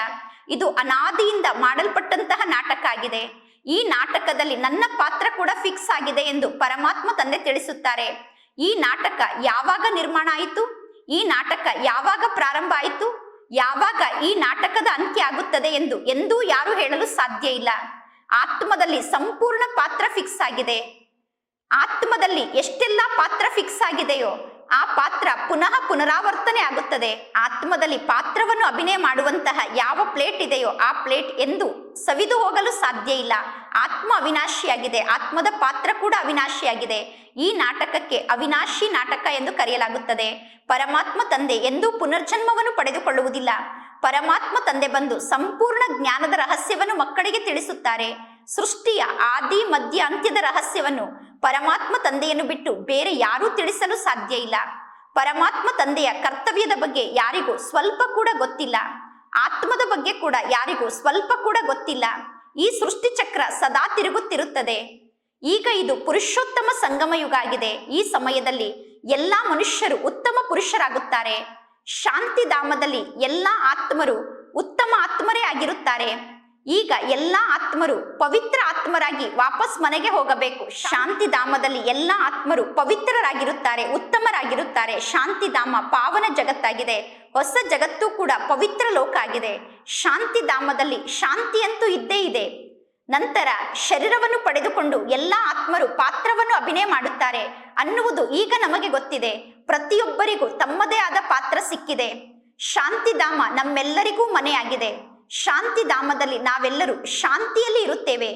ಇದು ಅನಾದಿಯಿಂದ ಮಾಡಲ್ಪಟ್ಟಂತಹ ನಾಟಕ ಆಗಿದೆ. ಈ ನಾಟಕದಲ್ಲಿ ನನ್ನ ಪಾತ್ರ ಕೂಡ ಫಿಕ್ಸ್ ಆಗಿದೆ ಎಂದು ಪರಮಾತ್ಮ ತಂದೆ ತಿಳಿಸುತ್ತಾರೆ. ಈ ನಾಟಕ ಯಾವಾಗ ನಿರ್ಮಾಣ ಆಯಿತು? ಈ ನಾಟಕ ಯಾವಾಗ ಪ್ರಾರಂಭ ಆಯಿತು? ಯಾವಾಗ ಈ ನಾಟಕದ ಅಂತ್ಯ ಆಗುತ್ತದೆ ಎಂದು ಎಂದೂ ಯಾರು ಹೇಳಲು ಸಾಧ್ಯ ಇಲ್ಲ. ಆತ್ಮದಲ್ಲಿ ಸಂಪೂರ್ಣ ಪಾತ್ರ ಫಿಕ್ಸ್ ಆಗಿದೆ. ಆತ್ಮದಲ್ಲಿ ಎಷ್ಟೆಲ್ಲ ಪಾತ್ರ ಫಿಕ್ಸ್ ಆಗಿದೆಯೋ ಆ ಪಾತ್ರ ಪುನಃ ಪುನರಾವರ್ತನೆ ಆಗುತ್ತದೆ. ಆತ್ಮದಲ್ಲಿ ಪಾತ್ರವನ್ನು ಅಭಿನಯ ಮಾಡುವಂತಹ ಯಾವ ಪ್ಲೇಟ್ ಇದೆಯೋ ಆ ಪ್ಲೇಟ್ ಎಂದು ಸವಿದು ಹೋಗಲು ಸಾಧ್ಯ ಇಲ್ಲ. ಆತ್ಮ ಅವಿನಾಶಿಯಾಗಿದೆ. ಆತ್ಮದ ಪಾತ್ರ ಕೂಡ ಅವಿನಾಶಿಯಾಗಿದೆ. ಈ ನಾಟಕಕ್ಕೆ ಅವಿನಾಶಿ ನಾಟಕ ಎಂದು ಕರೆಯಲಾಗುತ್ತದೆ. ಪರಮಾತ್ಮ ತಂದೆ ಎಂದೂ ಪುನರ್ಜನ್ಮವನ್ನು ಪಡೆದುಕೊಳ್ಳುವುದಿಲ್ಲ. ಪರಮಾತ್ಮ ತಂದೆ ಬಂದು ಸಂಪೂರ್ಣ ಜ್ಞಾನದ ರಹಸ್ಯವನ್ನು ಮಕ್ಕಳಿಗೆ ತಿಳಿಸುತ್ತಾರೆ. ಸೃಷ್ಟಿಯ ಆದಿ, ಮಧ್ಯ, ಅಂತ್ಯದ ರಹಸ್ಯವನ್ನು ಪರಮಾತ್ಮ ತಂದೆಯನ್ನು ಬಿಟ್ಟು ಬೇರೆ ಯಾರೂ ತಿಳಿಸಲು ಸಾಧ್ಯ ಇಲ್ಲ. ಪರಮಾತ್ಮ ತಂದೆಯ ಕರ್ತವ್ಯದ ಬಗ್ಗೆ ಯಾರಿಗೂ ಸ್ವಲ್ಪ ಕೂಡ ಗೊತ್ತಿಲ್ಲ. ಆತ್ಮದ ಬಗ್ಗೆ ಕೂಡ ಯಾರಿಗೂ ಸ್ವಲ್ಪ ಕೂಡ ಗೊತ್ತಿಲ್ಲ. ಈ ಸೃಷ್ಟಿ ಚಕ್ರ ಸದಾ ತಿರುಗುತ್ತಿರುತ್ತದೆ. ಈಗ ಇದು ಪುರುಷೋತ್ತಮ ಸಂಗಮ ಯುಗ ಆಗಿದೆ. ಈ ಸಮಯದಲ್ಲಿ ಎಲ್ಲಾ ಮನುಷ್ಯರು ಉತ್ತಮ ಪುರುಷರಾಗುತ್ತಾರೆ. ಶಾಂತಿಧಾಮದಲ್ಲಿ ಎಲ್ಲಾ ಆತ್ಮರು ಉತ್ತಮ ಆತ್ಮರೇ ಆಗಿರುತ್ತಾರೆ. ಈಗ ಎಲ್ಲ ಆತ್ಮರು ಪವಿತ್ರ ಆತ್ಮರಾಗಿ ವಾಪಸ್ ಮನೆಗೆ ಹೋಗಬೇಕು. ಶಾಂತಿಧಾಮದಲ್ಲಿ ಎಲ್ಲ ಆತ್ಮರು ಪವಿತ್ರರಾಗಿರುತ್ತಾರೆ, ಉತ್ತಮರಾಗಿರುತ್ತಾರೆ. ಶಾಂತಿಧಾಮ ಪಾವನ ಜಗತ್ತಾಗಿದೆ. ಹೊಸ ಜಗತ್ತು ಕೂಡ ಪವಿತ್ರ ಲೋಕ ಆಗಿದೆ. ಶಾಂತಿಧಾಮದಲ್ಲಿ ಶಾಂತಿಯಂತೂ ಇದ್ದೇ ಇದೆ. ನಂತರ ಶರೀರವನ್ನು ಪಡೆದುಕೊಂಡು ಎಲ್ಲ ಆತ್ಮರು ಪಾತ್ರವನ್ನು ಅಭಿನಯ ಮಾಡುತ್ತಾರೆ. ಅನ್ನುವುದು ಈಗ ನಮಗೆ ಗೊತ್ತಿದೆ. ಪ್ರತಿಯೊಬ್ಬರಿಗೂ ತಮ್ಮದೇ ಆದ ಪಾತ್ರ ಸಿಕ್ಕಿದೆ. ಶಾಂತಿಧಾಮ ನಮ್ಮೆಲ್ಲರಿಗೂ ಮನೆಯಾಗಿದೆ. ಶಾಂತಿಧಾಮದಲ್ಲಿ ನಾವೆಲ್ಲರೂ ಶಾಂತಿಯಲ್ಲಿ ಇರುತ್ತೇವೆ.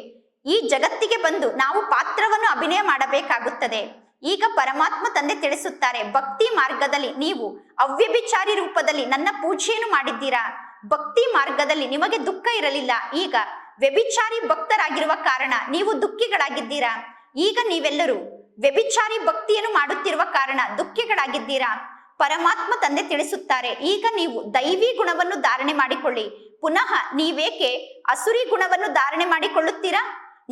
ಈ ಜಗತ್ತಿಗೆ ಬಂದು ನಾವು ಪಾತ್ರವನ್ನು ಅಭಿನಯ ಮಾಡಬೇಕಾಗುತ್ತದೆ. ಈಗ ಪರಮಾತ್ಮ ತಂದೆ ತಿಳಿಸುತ್ತಾರೆ, ಭಕ್ತಿ ಮಾರ್ಗದಲ್ಲಿ ನೀವು ಅವ್ಯಭಿಚಾರಿ ರೂಪದಲ್ಲಿ ನನ್ನ ಪೂಜೆಯನ್ನು ಮಾಡಿದ್ದೀರಾ? ಭಕ್ತಿ ಮಾರ್ಗದಲ್ಲಿ ನಿಮಗೆ ದುಃಖ ಇರಲಿಲ್ಲ. ಈಗ ವ್ಯಭಿಚಾರಿ ಭಕ್ತರಾಗಿರುವ ಕಾರಣ ನೀವು ದುಃಖಿಗಳಾಗಿದ್ದೀರಾ? ಈಗ ನೀವೆಲ್ಲರೂ ವ್ಯಭಿಚಾರಿ ಭಕ್ತಿಯನ್ನು ಮಾಡುತ್ತಿರುವ ಕಾರಣ ದುಃಖಿಗಳಾಗಿದ್ದೀರಾ? ಪರಮಾತ್ಮ ತಂದೆ ತಿಳಿಸುತ್ತಾರೆ. ಈಗ ನೀವು ದೈವಿ ಗುಣವನ್ನು ಧಾರಣೆ ಮಾಡಿಕೊಳ್ಳಿ. ಪುನಃ ನೀವೇಕೆ ಅಸುರಿ ಗುಣವನ್ನು ಧಾರಣೆ ಮಾಡಿಕೊಳ್ಳುತ್ತೀರಾ?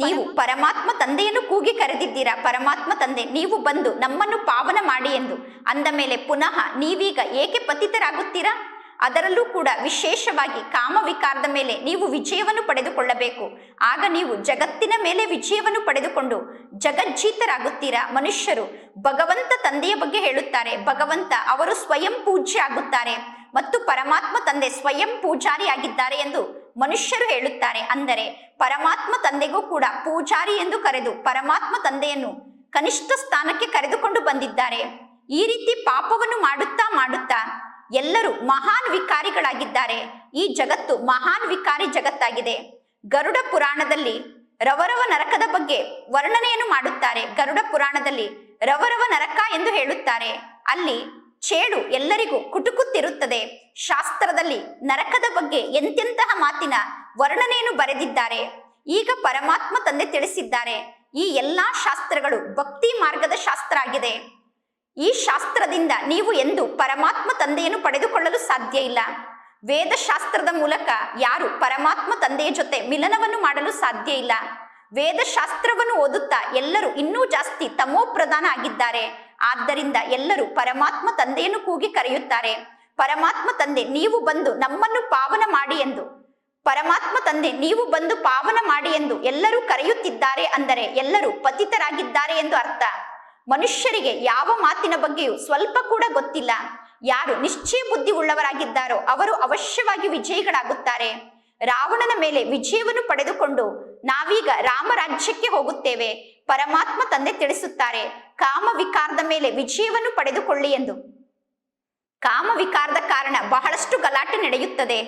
ನೀವು ಪರಮಾತ್ಮ ತಂದೆಯನ್ನು ಕೂಗಿ ಕರೆದಿದ್ದೀರಾ? ಪರಮಾತ್ಮ ತಂದೆ, ನೀವು ಬಂದು ನಮ್ಮನ್ನು ಪಾವನ ಮಾಡಿ ಎಂದು. ಅಂದ ಮೇಲೆ ಪುನಃ ನೀವೀಗ ಏಕೆ ಪತಿತರಾಗುತ್ತೀರಾ? ಅದರಲ್ಲೂ ಕೂಡ ವಿಶೇಷವಾಗಿ ಕಾಮವಿಕಾರದ ಮೇಲೆ ನೀವು ವಿಜಯವನ್ನು ಪಡೆದುಕೊಳ್ಳಬೇಕು. ಆಗ ನೀವು ಜಗತ್ತಿನ ಮೇಲೆ ವಿಜಯವನ್ನು ಪಡೆದುಕೊಂಡು ಜಗಜ್ಜೀತರಾಗುತ್ತೀರಾ ಮನುಷ್ಯರು? ಭಗವಂತ ತಂದೆಯ ಬಗ್ಗೆ ಹೇಳುತ್ತಾರೆ, ಭಗವಂತ ಅವರು ಸ್ವಯಂ ಪೂಜ್ಯ ಆಗುತ್ತಾರೆ ಮತ್ತು ಪರಮಾತ್ಮ ತಂದೆ ಸ್ವಯಂ ಪೂಜಾರಿ ಆಗಿದ್ದಾರೆ ಎಂದು ಮನುಷ್ಯರು ಹೇಳುತ್ತಾರೆ. ಅಂದರೆ ಪರಮಾತ್ಮ ತಂದೆಗೂ ಕೂಡ ಪೂಜಾರಿ ಎಂದು ಕರೆದು ಪರಮಾತ್ಮ ತಂದೆಯನ್ನು ಕನಿಷ್ಠ ಸ್ಥಾನಕ್ಕೆ ಕರೆದುಕೊಂಡು ಬಂದಿದ್ದಾರೆ. ಈ ರೀತಿ ಪಾಪವನ್ನು ಮಾಡುತ್ತಾ ಮಾಡುತ್ತಾ ಎಲ್ಲರೂ ಮಹಾನ್ ವಿಕಾರಿಗಳಾಗಿದ್ದಾರೆ. ಈ ಜಗತ್ತು ಮಹಾನ್ ವಿಕಾರಿ ಜಗತ್ತಾಗಿದೆ. ಗರುಡ ಪುರಾಣದಲ್ಲಿ ರವರವ ನರಕದ ಬಗ್ಗೆ ವರ್ಣನೆಯನ್ನು ಮಾಡುತ್ತಾರೆ. ಗರುಡ ಪುರಾಣದಲ್ಲಿ ರವರವ ನರಕ ಎಂದು ಹೇಳುತ್ತಾರೆ. ಅಲ್ಲಿ ಚೇಳು ಎಲ್ಲರಿಗೂ ಕುಟುಕುತ್ತಿರುತ್ತದೆ. ಶಾಸ್ತ್ರದಲ್ಲಿ ನರಕದ ಬಗ್ಗೆ ಎಂತೆಂತಹ ಮಾತಿನ ವರ್ಣನೆಯನ್ನು ಬರೆದಿದ್ದಾರೆ. ಈಗ ಪರಮಾತ್ಮ ತಂದೆ ತಿಳಿಸಿದ್ದಾರೆ. ಈ ಎಲ್ಲಾ ಶಾಸ್ತ್ರಗಳು ಭಕ್ತಿ ಮಾರ್ಗದ ಶಾಸ್ತ್ರ ಆಗಿದೆ. ಈ ಶಾಸ್ತ್ರದಿಂದ ನೀವು ಎಂದು ಪರಮಾತ್ಮ ತಂದೆಯನ್ನು ಪಡೆದುಕೊಳ್ಳಲು ಸಾಧ್ಯ ಇಲ್ಲ. ವೇದಶಾಸ್ತ್ರದ ಮೂಲಕ ಯಾರು ಪರಮಾತ್ಮ ತಂದೆಯ ಜೊತೆ ಮಿಲನವನ್ನು ಮಾಡಲು ಸಾಧ್ಯ ಇಲ್ಲ. ವೇದಶಾಸ್ತ್ರವನ್ನು ಓದುತ್ತಾ ಎಲ್ಲರೂ ಇನ್ನೂ ಜಾಸ್ತಿ ತಮೋ ಪ್ರಧಾನ ಆಗಿದ್ದಾರೆ. ಆದ್ದರಿಂದ ಎಲ್ಲರೂ ಪರಮಾತ್ಮ ತಂದೆಯನ್ನು ಕೂಗಿ ಕರೆಯುತ್ತಾರೆ. ಪರಮಾತ್ಮ ತಂದೆ, ನೀವು ಬಂದು ನಮ್ಮನ್ನು ಪಾವನ ಮಾಡಿ ಎಂದು. ಪರಮಾತ್ಮ ತಂದೆ, ನೀವು ಬಂದು ಪಾವನ ಮಾಡಿ ಎಂದು ಎಲ್ಲರೂ ಕರೆಯುತ್ತಿದ್ದಾರೆ ಅಂದರೆ ಎಲ್ಲರೂ ಪತಿತರಾಗಿದ್ದಾರೆ ಎಂದು ಅರ್ಥ. ಮನುಷ್ಯರಿಗೆ ಯಾವ ಮಾತಿನ ಬಗ್ಗೆಯೂ ಸ್ವಲ್ಪ ಕೂಡ ಗೊತ್ತಿಲ್ಲ. ಯಾರು ನಿಶ್ಚಯ ಬುದ್ಧಿ ಉಳ್ಳವರಾಗಿದ್ದಾರೋ ಅವರು ಅವಶ್ಯವಾಗಿ ವಿಜಯಿಗಳಾಗುತ್ತಾರೆ. ರಾವಣನ ಮೇಲೆ ವಿಜಯವನ್ನು ಪಡೆದುಕೊಂಡು ನಾವೀಗ ರಾಮರಾಜ್ಯಕ್ಕೆ ಹೋಗುತ್ತೇವೆ. ಪರಮಾತ್ಮ ತಂದೆ ತಿಳಿಸುತ್ತಾರೆ, ಕಾಮ ವಿಕಾರದ ಮೇಲೆ ವಿಜಯವನ್ನು ಪಡೆದುಕೊಳ್ಳಿ ಎಂದು. ಕಾಮ ವಿಕಾರದ ಕಾರಣ ಬಹಳಷ್ಟು ಗಲಾಟೆ ನಡೆಯುತ್ತದೆ.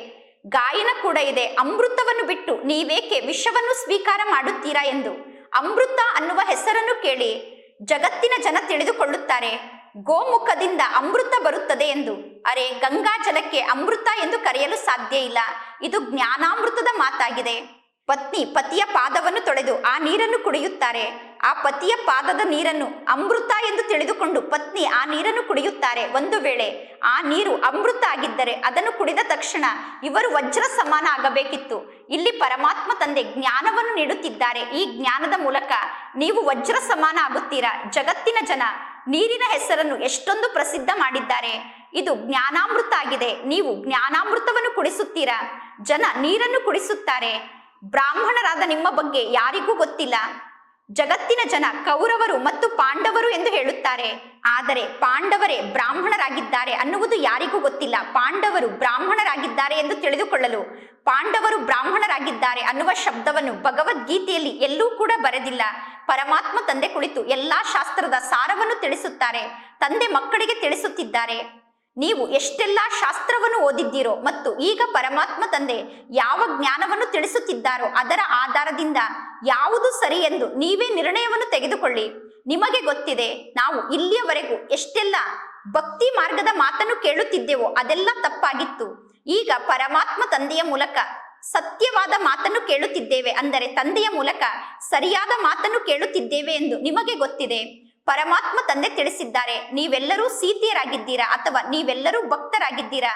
ಗಾಯನ ಕೂಡ ಇದೆ. ಅಮೃತವನ್ನು ಬಿಟ್ಟು ನೀವೇಕೆ ವಿಷವನ್ನು ಸ್ವೀಕಾರ ಮಾಡುತ್ತೀರಾ ಎಂದು. ಅಮೃತ ಅನ್ನುವ ಹೆಸರನ್ನು ಕೇಳಿ. ಜಗತ್ತಿನ ಜನ ತಿಳಿದುಕೊಳ್ಳುತ್ತಾರೆ. ಗೋಮುಖದಿಂದ ಅಮೃತ ಬರುತ್ತದೆ ಎಂದು. ಅರೆ, ಗಂಗಾ ಜಲಕ್ಕೆ ಅಮೃತ ಎಂದು ಕರೆಯಲು ಸಾಧ್ಯ ಇಲ್ಲ. ಇದು ಜ್ಞಾನಾಮೃತದ ಮಾತಾಗಿದೆ. ಪತ್ನಿ ಪತಿಯ ಪಾದವನ್ನು ತೊಳೆದು ಆ ನೀರನ್ನು ಕುಡಿಯುತ್ತಾರೆ. ಆ ಪತಿಯ ಪಾದದ ನೀರನ್ನು ಅಮೃತ ಎಂದು ತಿಳಿದುಕೊಂಡು ಪತ್ನಿ ಆ ನೀರನ್ನು ಕುಡಿಯುತ್ತಾರೆ. ಒಂದು ವೇಳೆ ಆ ನೀರು ಅಮೃತ ಆಗಿದ್ದರೆ ಅದನ್ನು ಕುಡಿದ ತಕ್ಷಣ ಇವರು ವಜ್ರ ಸಮಾನ ಆಗಬೇಕಿತ್ತು. ಇಲ್ಲಿ ಪರಮಾತ್ಮ ತಂದೆ ಜ್ಞಾನವನ್ನು ನೀಡುತ್ತಿದ್ದಾರೆ. ಈ ಜ್ಞಾನದ ಮೂಲಕ ನೀವು ವಜ್ರ ಸಮಾನ ಆಗುತ್ತೀರಾ? ಜಗತ್ತಿನ ಜನ ನೀರಿನ ಹೆಸರನ್ನು ಎಷ್ಟೊಂದು ಪ್ರಸಿದ್ಧ ಮಾಡಿದ್ದಾರೆ. ಇದು ಜ್ಞಾನಾಮೃತ ಆಗಿದೆ. ನೀವು ಜ್ಞಾನಾಮೃತವನ್ನು ಕುಡಿಸುತ್ತೀರಾ? ಜನ ನೀರನ್ನು ಕುಡಿಸುತ್ತಾರೆ. ಬ್ರಾಹ್ಮಣರಾದ ನಿಮ್ಮ ಬಗ್ಗೆ ಯಾರಿಗೂ ಗೊತ್ತಿಲ್ಲ. ಜಗತ್ತಿನ ಜನ ಕೌರವರು ಮತ್ತು ಪಾಂಡವರು ಎಂದು ಹೇಳುತ್ತಾರೆ. ಆದರೆ ಪಾಂಡವರೇ ಬ್ರಾಹ್ಮಣರಾಗಿದ್ದಾರೆ ಅನ್ನುವುದು ಯಾರಿಗೂ ಗೊತ್ತಿಲ್ಲ. ಪಾಂಡವರು ಬ್ರಾಹ್ಮಣರಾಗಿದ್ದಾರೆ ಎಂದು ತಿಳಿದುಕೊಳ್ಳಲು. ಪಾಂಡವರು ಬ್ರಾಹ್ಮಣರಾಗಿದ್ದಾರೆ ಅನ್ನುವ ಶಬ್ದವನ್ನು ಭಗವದ್ಗೀತೆಯಲ್ಲಿ ಎಲ್ಲೂ ಕೂಡ ಬರೆದಿಲ್ಲ. ಪರಮಾತ್ಮ ತಂದೆ ಕುಳಿತು ಎಲ್ಲಾ ಶಾಸ್ತ್ರದ ಸಾರವನ್ನು ತಿಳಿಸುತ್ತಾರೆ. ತಂದೆ ಮಕ್ಕಳಿಗೆ ತಿಳಿಸುತ್ತಿದ್ದಾರೆ. ನೀವು ಎಷ್ಟೆಲ್ಲ ಶಾಸ್ತ್ರವನ್ನು ಓದಿದ್ದೀರೋ ಮತ್ತು ಈಗ ಪರಮಾತ್ಮ ತಂದೆ ಯಾವ ಜ್ಞಾನವನ್ನು ತಿಳಿಸುತ್ತಿದ್ದಾರೋ ಅದರ ಆಧಾರದಿಂದ ಯಾವುದು ಸರಿ ಎಂದು ನೀವೇ ನಿರ್ಣಯವನ್ನು ತೆಗೆದುಕೊಳ್ಳಿ. ನಿಮಗೆ ಗೊತ್ತಿದೆ, ನಾವು ಇಲ್ಲಿಯವರೆಗೂ ಎಷ್ಟೆಲ್ಲ ಭಕ್ತಿ ಮಾರ್ಗದ ಮಾತನ್ನು ಕೇಳುತ್ತಿದ್ದೆವೋ ಅದೆಲ್ಲ ತಪ್ಪಾಗಿತ್ತು. ಈಗ ಪರಮಾತ್ಮ ತಂದೆಯ ಮೂಲಕ ಸತ್ಯವಾದ ಮಾತನ್ನು ಕೇಳುತ್ತಿದ್ದೇವೆ ಅಂದರೆ ತಂದೆಯ ಮೂಲಕ ಸರಿಯಾದ ಮಾತನ್ನು ಕೇಳುತ್ತಿದ್ದೇವೆ ಎಂದು ನಿಮಗೆ ಗೊತ್ತಿದೆ. ಪರಮಾತ್ಮ ತಂದೆ ತಿಳಿಸಿದ್ದಾರೆ. ನೀವೆಲ್ಲರೂ ಸೀತೆಯರಾಗಿದ್ದೀರಾ ಅಥವಾ ನೀವೆಲ್ಲರೂ ಭಕ್ತರಾಗಿದ್ದೀರಾ?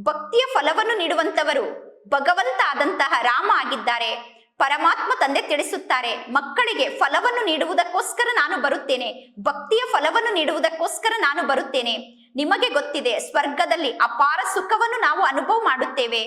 ಭಕ್ತಿಯ ಫಲವನ್ನು ನೀಡುವಂತವರು ಭಗವಂತ ಆದಂತಹ ರಾಮ ಆಗಿದ್ದಾರೆ. ಪರಮಾತ್ಮ ತಂದೆ ತಿಳಿಸುತ್ತಾರೆ. ಮಕ್ಕಳಿಗೆ ಫಲವನ್ನು ನೀಡುವುದಕ್ಕೋಸ್ಕರ ನಾನು ಬರುತ್ತೇನೆ. ಭಕ್ತಿಯ ಫಲವನ್ನು ನೀಡುವುದಕ್ಕೋಸ್ಕರ ನಾನು ಬರುತ್ತೇನೆ. ನಿಮಗೆ ಗೊತ್ತಿದೆ, ಸ್ವರ್ಗದಲ್ಲಿ ಅಪಾರ ಸುಖವನ್ನು ನಾವು ಅನುಭವ ಮಾಡುತ್ತೇವೆ.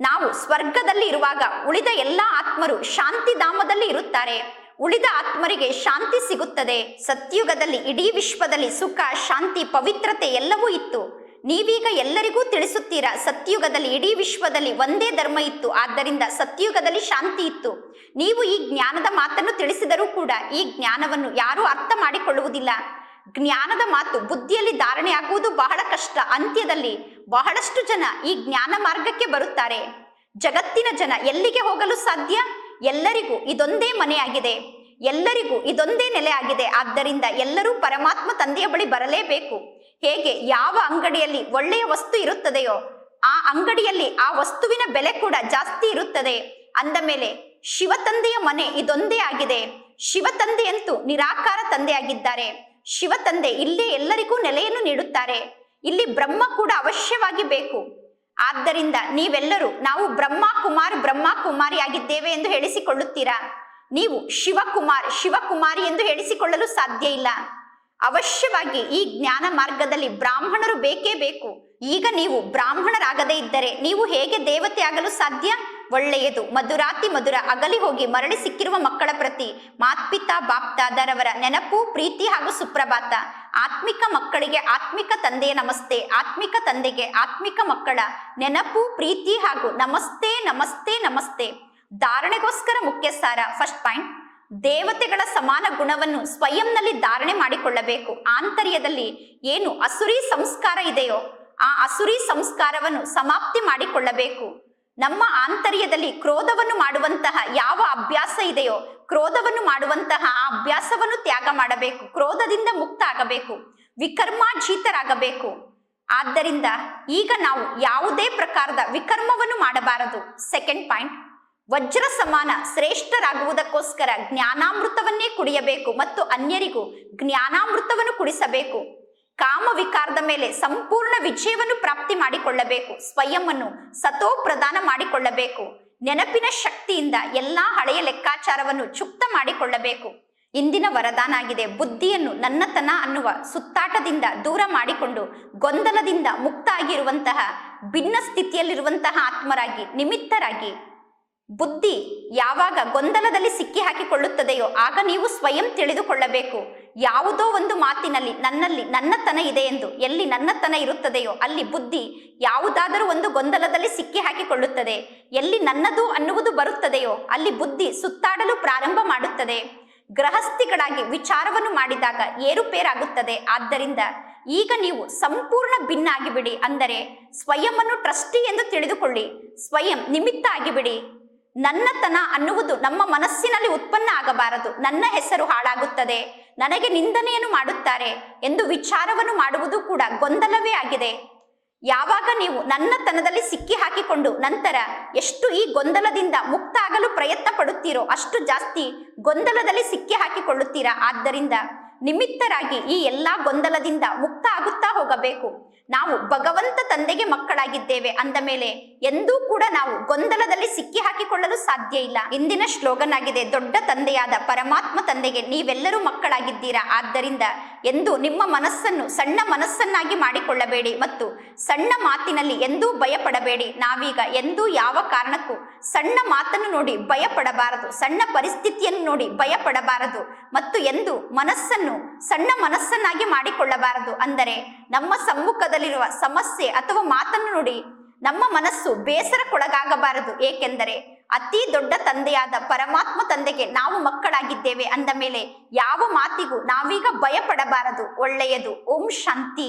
ನಾವು ಸ್ವರ್ಗದಲ್ಲಿ ಇರುವಾಗ ಉಳಿದ ಎಲ್ಲಾ ಆತ್ಮರು ಶಾಂತಿಧಾಮದಲ್ಲಿ ಇರುತ್ತಾರೆ. ಉಳಿದ ಆತ್ಮರಿಗೆ ಶಾಂತಿ ಸಿಗುತ್ತದೆ. ಸತ್ಯುಗದಲ್ಲಿ ಇಡೀ ವಿಶ್ವದಲ್ಲಿ ಸುಖ, ಶಾಂತಿ, ಪವಿತ್ರತೆ ಎಲ್ಲವೂ ಇತ್ತು. ನೀವೀಗ ಎಲ್ಲರಿಗೂ ತಿಳಿಸುತ್ತೀರಾ, ಸತ್ಯುಗದಲ್ಲಿ ಇಡೀ ವಿಶ್ವದಲ್ಲಿ ಒಂದೇ ಧರ್ಮ ಇತ್ತು. ಆದ್ದರಿಂದ ಸತ್ಯುಗದಲ್ಲಿ ಶಾಂತಿ ಇತ್ತು. ನೀವು ಈ ಜ್ಞಾನದ ಮಾತನ್ನು ತಿಳಿಸಿದರೂ ಕೂಡ ಈ ಜ್ಞಾನವನ್ನು ಯಾರೂ ಅರ್ಥ ಮಾಡಿಕೊಳ್ಳುವುದಿಲ್ಲ. ಜ್ಞಾನದ ಮಾತು ಬುದ್ಧಿಯಲ್ಲಿ ಧಾರಣೆ ಆಗುವುದು ಬಹಳ ಕಷ್ಟ. ಅಂತ್ಯದಲ್ಲಿ ಬಹಳಷ್ಟು ಜನ ಈ ಜ್ಞಾನ ಮಾರ್ಗಕ್ಕೆ ಬರುತ್ತಾರೆ. ಜಗತ್ತಿನ ಜನ ಎಲ್ಲಿಗೆ ಹೋಗಲು ಸಾಧ್ಯ? ಎಲ್ಲರಿಗೂ ಇದೊಂದೇ ಮನೆಯಾಗಿದೆ. ಎಲ್ಲರಿಗೂ ಇದೊಂದೇ ನೆಲೆ ಆಗಿದೆ ಆದ್ದರಿಂದ ಎಲ್ಲರೂ ಪರಮಾತ್ಮ ತಂದೆಯ ಬಳಿ ಬರಲೇಬೇಕು. ಹೇಗೆ? ಯಾವ ಅಂಗಡಿಯಲ್ಲಿ ಒಳ್ಳೆಯ ವಸ್ತು ಇರುತ್ತದೆಯೋ, ಆ ಅಂಗಡಿಯಲ್ಲಿ ಆ ವಸ್ತುವಿನ ಬೆಲೆ ಕೂಡ ಜಾಸ್ತಿ ಇರುತ್ತದೆ. ಅಂದ ಮೇಲೆ, ಶಿವತಂದೆಯ ಮನೆ ಇದೊಂದೇ ಆಗಿದೆ. ಶಿವತಂದೆಯಂತೂ ನಿರಾಕಾರ ತಂದೆಯಾಗಿದ್ದಾರೆ. ಶಿವತಂದೆ ಇಲ್ಲೇ ಎಲ್ಲರಿಗೂ ನೆಲೆಯನ್ನು ನೀಡುತ್ತಾರೆ. ಇಲ್ಲಿ ಬ್ರಹ್ಮ ಕೂಡ ಅವಶ್ಯವಾಗಿ ಬೇಕು. ಆದ್ದರಿಂದ ನೀವೆಲ್ಲರೂ ನಾವು ಬ್ರಹ್ಮ ಕುಮಾರ್ ಬ್ರಹ್ಮ ಕುಮಾರಿ ಆಗಿದ್ದೇವೆ ಎಂದು ಹೇಳಿಸಿಕೊಳ್ಳುತ್ತೀರಾ? ನೀವು ಶಿವಕುಮಾರ್, ಶಿವಕುಮಾರಿ ಎಂದು ಹೇಳಿಸಿಕೊಳ್ಳಲು ಸಾಧ್ಯ ಇಲ್ಲ. ಅವಶ್ಯವಾಗಿ ಈ ಜ್ಞಾನ ಮಾರ್ಗದಲ್ಲಿ ಬ್ರಾಹ್ಮಣರು ಬೇಕೇ ಬೇಕು. ಈಗ ನೀವು ಬ್ರಾಹ್ಮಣರಾಗದೇ ಇದ್ದರೆ ನೀವು ಹೇಗೆ ದೇವತೆ ಆಗಲು ಸಾಧ್ಯ? ಒಳ್ಳೆಯದು. ಮಧುರಾತಿ ಮಧುರ ಅಗಲಿ ಹೋಗಿ ಮರಳಿ ಸಿಕ್ಕಿರುವ ಮಕ್ಕಳ ಪ್ರತಿ ಮಾತ್ಪಿತಾ, ಬಾಪ್ತಾದರವರ ನೆನಪು, ಪ್ರೀತಿ ಹಾಗೂ ಸುಪ್ರಭಾತ. ಆತ್ಮಿಕ ಮಕ್ಕಳಿಗೆ ಆತ್ಮಿಕ ತಂದೆಯ ನಮಸ್ತೆ, ಆತ್ಮಿಕ ತಂದೆಗೆ ಆತ್ಮಿಕ ಮಕ್ಕಳ ನೆನಪು, ಪ್ರೀತಿ ಹಾಗೂ ನಮಸ್ತೆ ನಮಸ್ತೆ ನಮಸ್ತೆ. ಧಾರಣೆಗೋಸ್ಕರ ಮುಖ್ಯ ಸಾರ ಫಸ್ಟ್ ಪಾಯಿಂಟ್. ದೇವತೆಗಳ ಸಮಾನ ಗುಣವನ್ನು ಸ್ವಯಂನಲ್ಲಿ ಧಾರಣೆ ಮಾಡಿಕೊಳ್ಳಬೇಕು. ಆಂತರ್ಯದಲ್ಲಿ ಏನು ಅಸುರಿ ಸಂಸ್ಕಾರ ಇದೆಯೋ, ಆ ಅಸುರಿ ಸಂಸ್ಕಾರವನ್ನು ಸಮಾಪ್ತಿ ಮಾಡಿಕೊಳ್ಳಬೇಕು. ನಮ್ಮ ಆಂತರ್ಯದಲ್ಲಿ ಕ್ರೋಧವನ್ನು ಮಾಡುವಂತಹ ಯಾವ ಅಭ್ಯಾಸ ಇದೆಯೋ, ಕ್ರೋಧವನ್ನು ಮಾಡುವಂತಹ ಆ ಅಭ್ಯಾಸವನ್ನು ತ್ಯಾಗ ಮಾಡಬೇಕು, ಕ್ರೋಧದಿಂದ ಮುಕ್ತ ಆಗಬೇಕು ವಿಕರ್ಮಾಜೀತರಾಗಬೇಕು ಆದ್ದರಿಂದ ಈಗ ನಾವು ಯಾವುದೇ ಪ್ರಕಾರದ ವಿಕರ್ಮವನ್ನು ಮಾಡಬಾರದು. ಸೆಕೆಂಡ್ ಪಾಯಿಂಟ್ ವಜ್ರ ಸಮಾನ ಶ್ರೇಷ್ಠರಾಗುವುದಕ್ಕೋಸ್ಕರ ಜ್ಞಾನಾಮೃತವನ್ನೇ ಕುಡಿಯಬೇಕು ಮತ್ತು ಅನ್ಯರಿಗೂ ಜ್ಞಾನಾಮೃತವನ್ನು ಕುಡಿಸಬೇಕು. ಕಾಮ ವಿಕಾರದ ಮೇಲೆ ಸಂಪೂರ್ಣ ವಿಜಯವನ್ನು ಪ್ರಾಪ್ತಿ ಮಾಡಿಕೊಳ್ಳಬೇಕು. ಸ್ವಯಂವನ್ನು ಸತೋ ಪ್ರದಾನ ಮಾಡಿಕೊಳ್ಳಬೇಕು. ನೆನಪಿನ ಶಕ್ತಿಯಿಂದ ಎಲ್ಲಾ ಹಳೆಯ ಲೆಕ್ಕಾಚಾರವನ್ನು ಚುಕ್ತ ಮಾಡಿಕೊಳ್ಳಬೇಕು. ಇಂದಿನ ವರದಾನ ಆಗಿದೆ ಬುದ್ಧಿಯನ್ನು ನನ್ನತನ ಅನ್ನುವ ಸುತ್ತಾಟದಿಂದ ದೂರ ಮಾಡಿಕೊಂಡು ಗೊಂದಲದಿಂದ ಮುಕ್ತ ಆಗಿರುವಂತಹ ಭಿನ್ನ ಸ್ಥಿತಿಯಲ್ಲಿರುವಂತಹ ಆತ್ಮರಾಗಿ, ನಿಮಿತ್ತರಾಗಿ. ಬುದ್ಧಿ ಯಾವಾಗ ಗೊಂದಲದಲ್ಲಿ ಸಿಕ್ಕಿ ಹಾಕಿಕೊಳ್ಳುತ್ತದೆಯೋ ಆಗ ನೀವು ಸ್ವಯಂ ತಿಳಿದುಕೊಳ್ಳಬೇಕು. ಯಾವುದೋ ಒಂದು ಮಾತಿನಲ್ಲಿ ನನ್ನಲ್ಲಿ ನನ್ನತನ ಇದೆ ಎಂದು ಎಲ್ಲಿ ನನ್ನತನ ಇರುತ್ತದೆಯೋ ಅಲ್ಲಿ ಬುದ್ಧಿ ಯಾವುದಾದರೂ ಒಂದು ಗೊಂದಲದಲ್ಲಿ ಸಿಕ್ಕಿ ಹಾಕಿಕೊಳ್ಳುತ್ತದೆ. ಎಲ್ಲಿ ನನ್ನದು ಅನ್ನುವುದು ಬರುತ್ತದೆಯೋ ಅಲ್ಲಿ ಬುದ್ಧಿ ಸುತ್ತಾಡಲು ಪ್ರಾರಂಭ ಮಾಡುತ್ತದೆ. ಗೃಹಸ್ಥಿಗಳಾಗಿ ವಿಚಾರವನ್ನು ಮಾಡಿದಾಗ ಏರುಪೇರಾಗುತ್ತದೆ. ಆದ್ದರಿಂದ ಈಗ ನೀವು ಸಂಪೂರ್ಣ ಭಿನ್ನ ಆಗಿಬಿಡಿ ಅಂದರೆ ಸ್ವಯಂ ಟ್ರಸ್ಟಿ ಎಂದು ತಿಳಿದುಕೊಳ್ಳಿ. ಸ್ವಯಂ ನಿಮಿತ್ತ ಆಗಿಬಿಡಿ. ನನ್ನತನ ಅನ್ನುವುದು ನಮ್ಮ ಮನಸ್ಸಿನಲ್ಲಿ ಉತ್ಪನ್ನ ಆಗಬಾರದು. ನನ್ನ ಹೆಸರು ಹಾಳಾಗುತ್ತದೆ. ನನಗೆ ನಿಂದನೆಯನ್ನು ಮಾಡುತ್ತಾರೆ ಎಂದು ವಿಚಾರವನ್ನು ಮಾಡುವುದು ಕೂಡ ಗೊಂದಲವೇ ಆಗಿದೆ. ಯಾವಾಗ ನೀವು ನನ್ನ ತನದಲ್ಲಿ ಸಿಕ್ಕಿ ಹಾಕಿಕೊಂಡು ನಂತರ ಎಷ್ಟು ಈ ಗೊಂದಲದಿಂದ ಮುಕ್ತ ಆಗಲು ಪ್ರಯತ್ನ ಪಡುತ್ತೀರೋ ಅಷ್ಟು ಜಾಸ್ತಿ ಗೊಂದಲದಲ್ಲಿ ಸಿಕ್ಕಿ ಹಾಕಿಕೊಳ್ಳುತ್ತೀರಾ ಆದ್ದರಿಂದ ನಿಮಿತ್ತರಾಗಿ ಈ ಎಲ್ಲಾ ಗೊಂದಲದಿಂದ ಮುಕ್ತ ಆಗುತ್ತಾ ಹೋಗಬೇಕು. ನಾವು ಭಗವಂತ ತಂದೆಗೆ ಮಕ್ಕಳಾಗಿದ್ದೇವೆ ಅಂದ ಮೇಲೆ ಎಂದೂ ಕೂಡ ನಾವು ಗೊಂದಲದಲ್ಲಿ ಸಿಕ್ಕಿ ಹಾಕಿಕೊಳ್ಳಲು ಸಾಧ್ಯ ಇಲ್ಲ. ಇಂದಿನ ಶ್ಲೋಗನ್ ಆಗಿದೆ ದೊಡ್ಡ ತಂದೆಯಾದ ಪರಮಾತ್ಮ ತಂದೆಗೆ ನೀವೆಲ್ಲರೂ ಮಕ್ಕಳಾಗಿದ್ದೀರಾ? ಆದ್ದರಿಂದ ಎಂದು ನಿಮ್ಮ ಮನಸ್ಸನ್ನು ಸಣ್ಣ ಮನಸ್ಸನ್ನಾಗಿ ಮಾಡಿಕೊಳ್ಳಬೇಡಿ ಮತ್ತು ಸಣ್ಣ ಮಾತಿನಲ್ಲಿ ಎಂದೂ ಭಯಪಡಬೇಡಿ. ನಾವೀಗ ಎಂದೂ ಯಾವ ಕಾರಣಕ್ಕೂ ಸಣ್ಣ ಮಾತನ್ನು ನೋಡಿ ಭಯಪಡಬಾರದು, ಸಣ್ಣ ಪರಿಸ್ಥಿತಿಯನ್ನು ನೋಡಿ ಭಯಪಡಬಾರದು ಮತ್ತು ಎಂದು ಮನಸ್ಸನ್ನು ಸಣ್ಣ ಮನಸ್ಸನ್ನಾಗಿ ಮಾಡಿಕೊಳ್ಳಬಾರದು. ಅಂದರೆ ನಮ್ಮ ಸಮ್ಮುಖದಲ್ಲಿರುವ ಸಮಸ್ಯೆ ಅಥವಾ ಮಾತನ್ನು ನೋಡಿ ನಮ್ಮ ಮನಸ್ಸು ಬೇಸರಕ್ಕೊಳಗಾಗಬಾರದು. ಏಕೆಂದರೆ ಅತಿ ದೊಡ್ಡ ತಂದೆಯಾದ ಪರಮಾತ್ಮ ತಂದೆಗೆ ನಾವು ಮಕ್ಕಳಾಗಿದ್ದೇವೆ ಅಂದ ಮೇಲೆ ಯಾವ ಮಾತಿಗೂ ನಾವೀಗ ಭಯಪಡಬಾರದು. ಒಳ್ಳೆಯದು. ಓಂ ಶಾಂತಿ.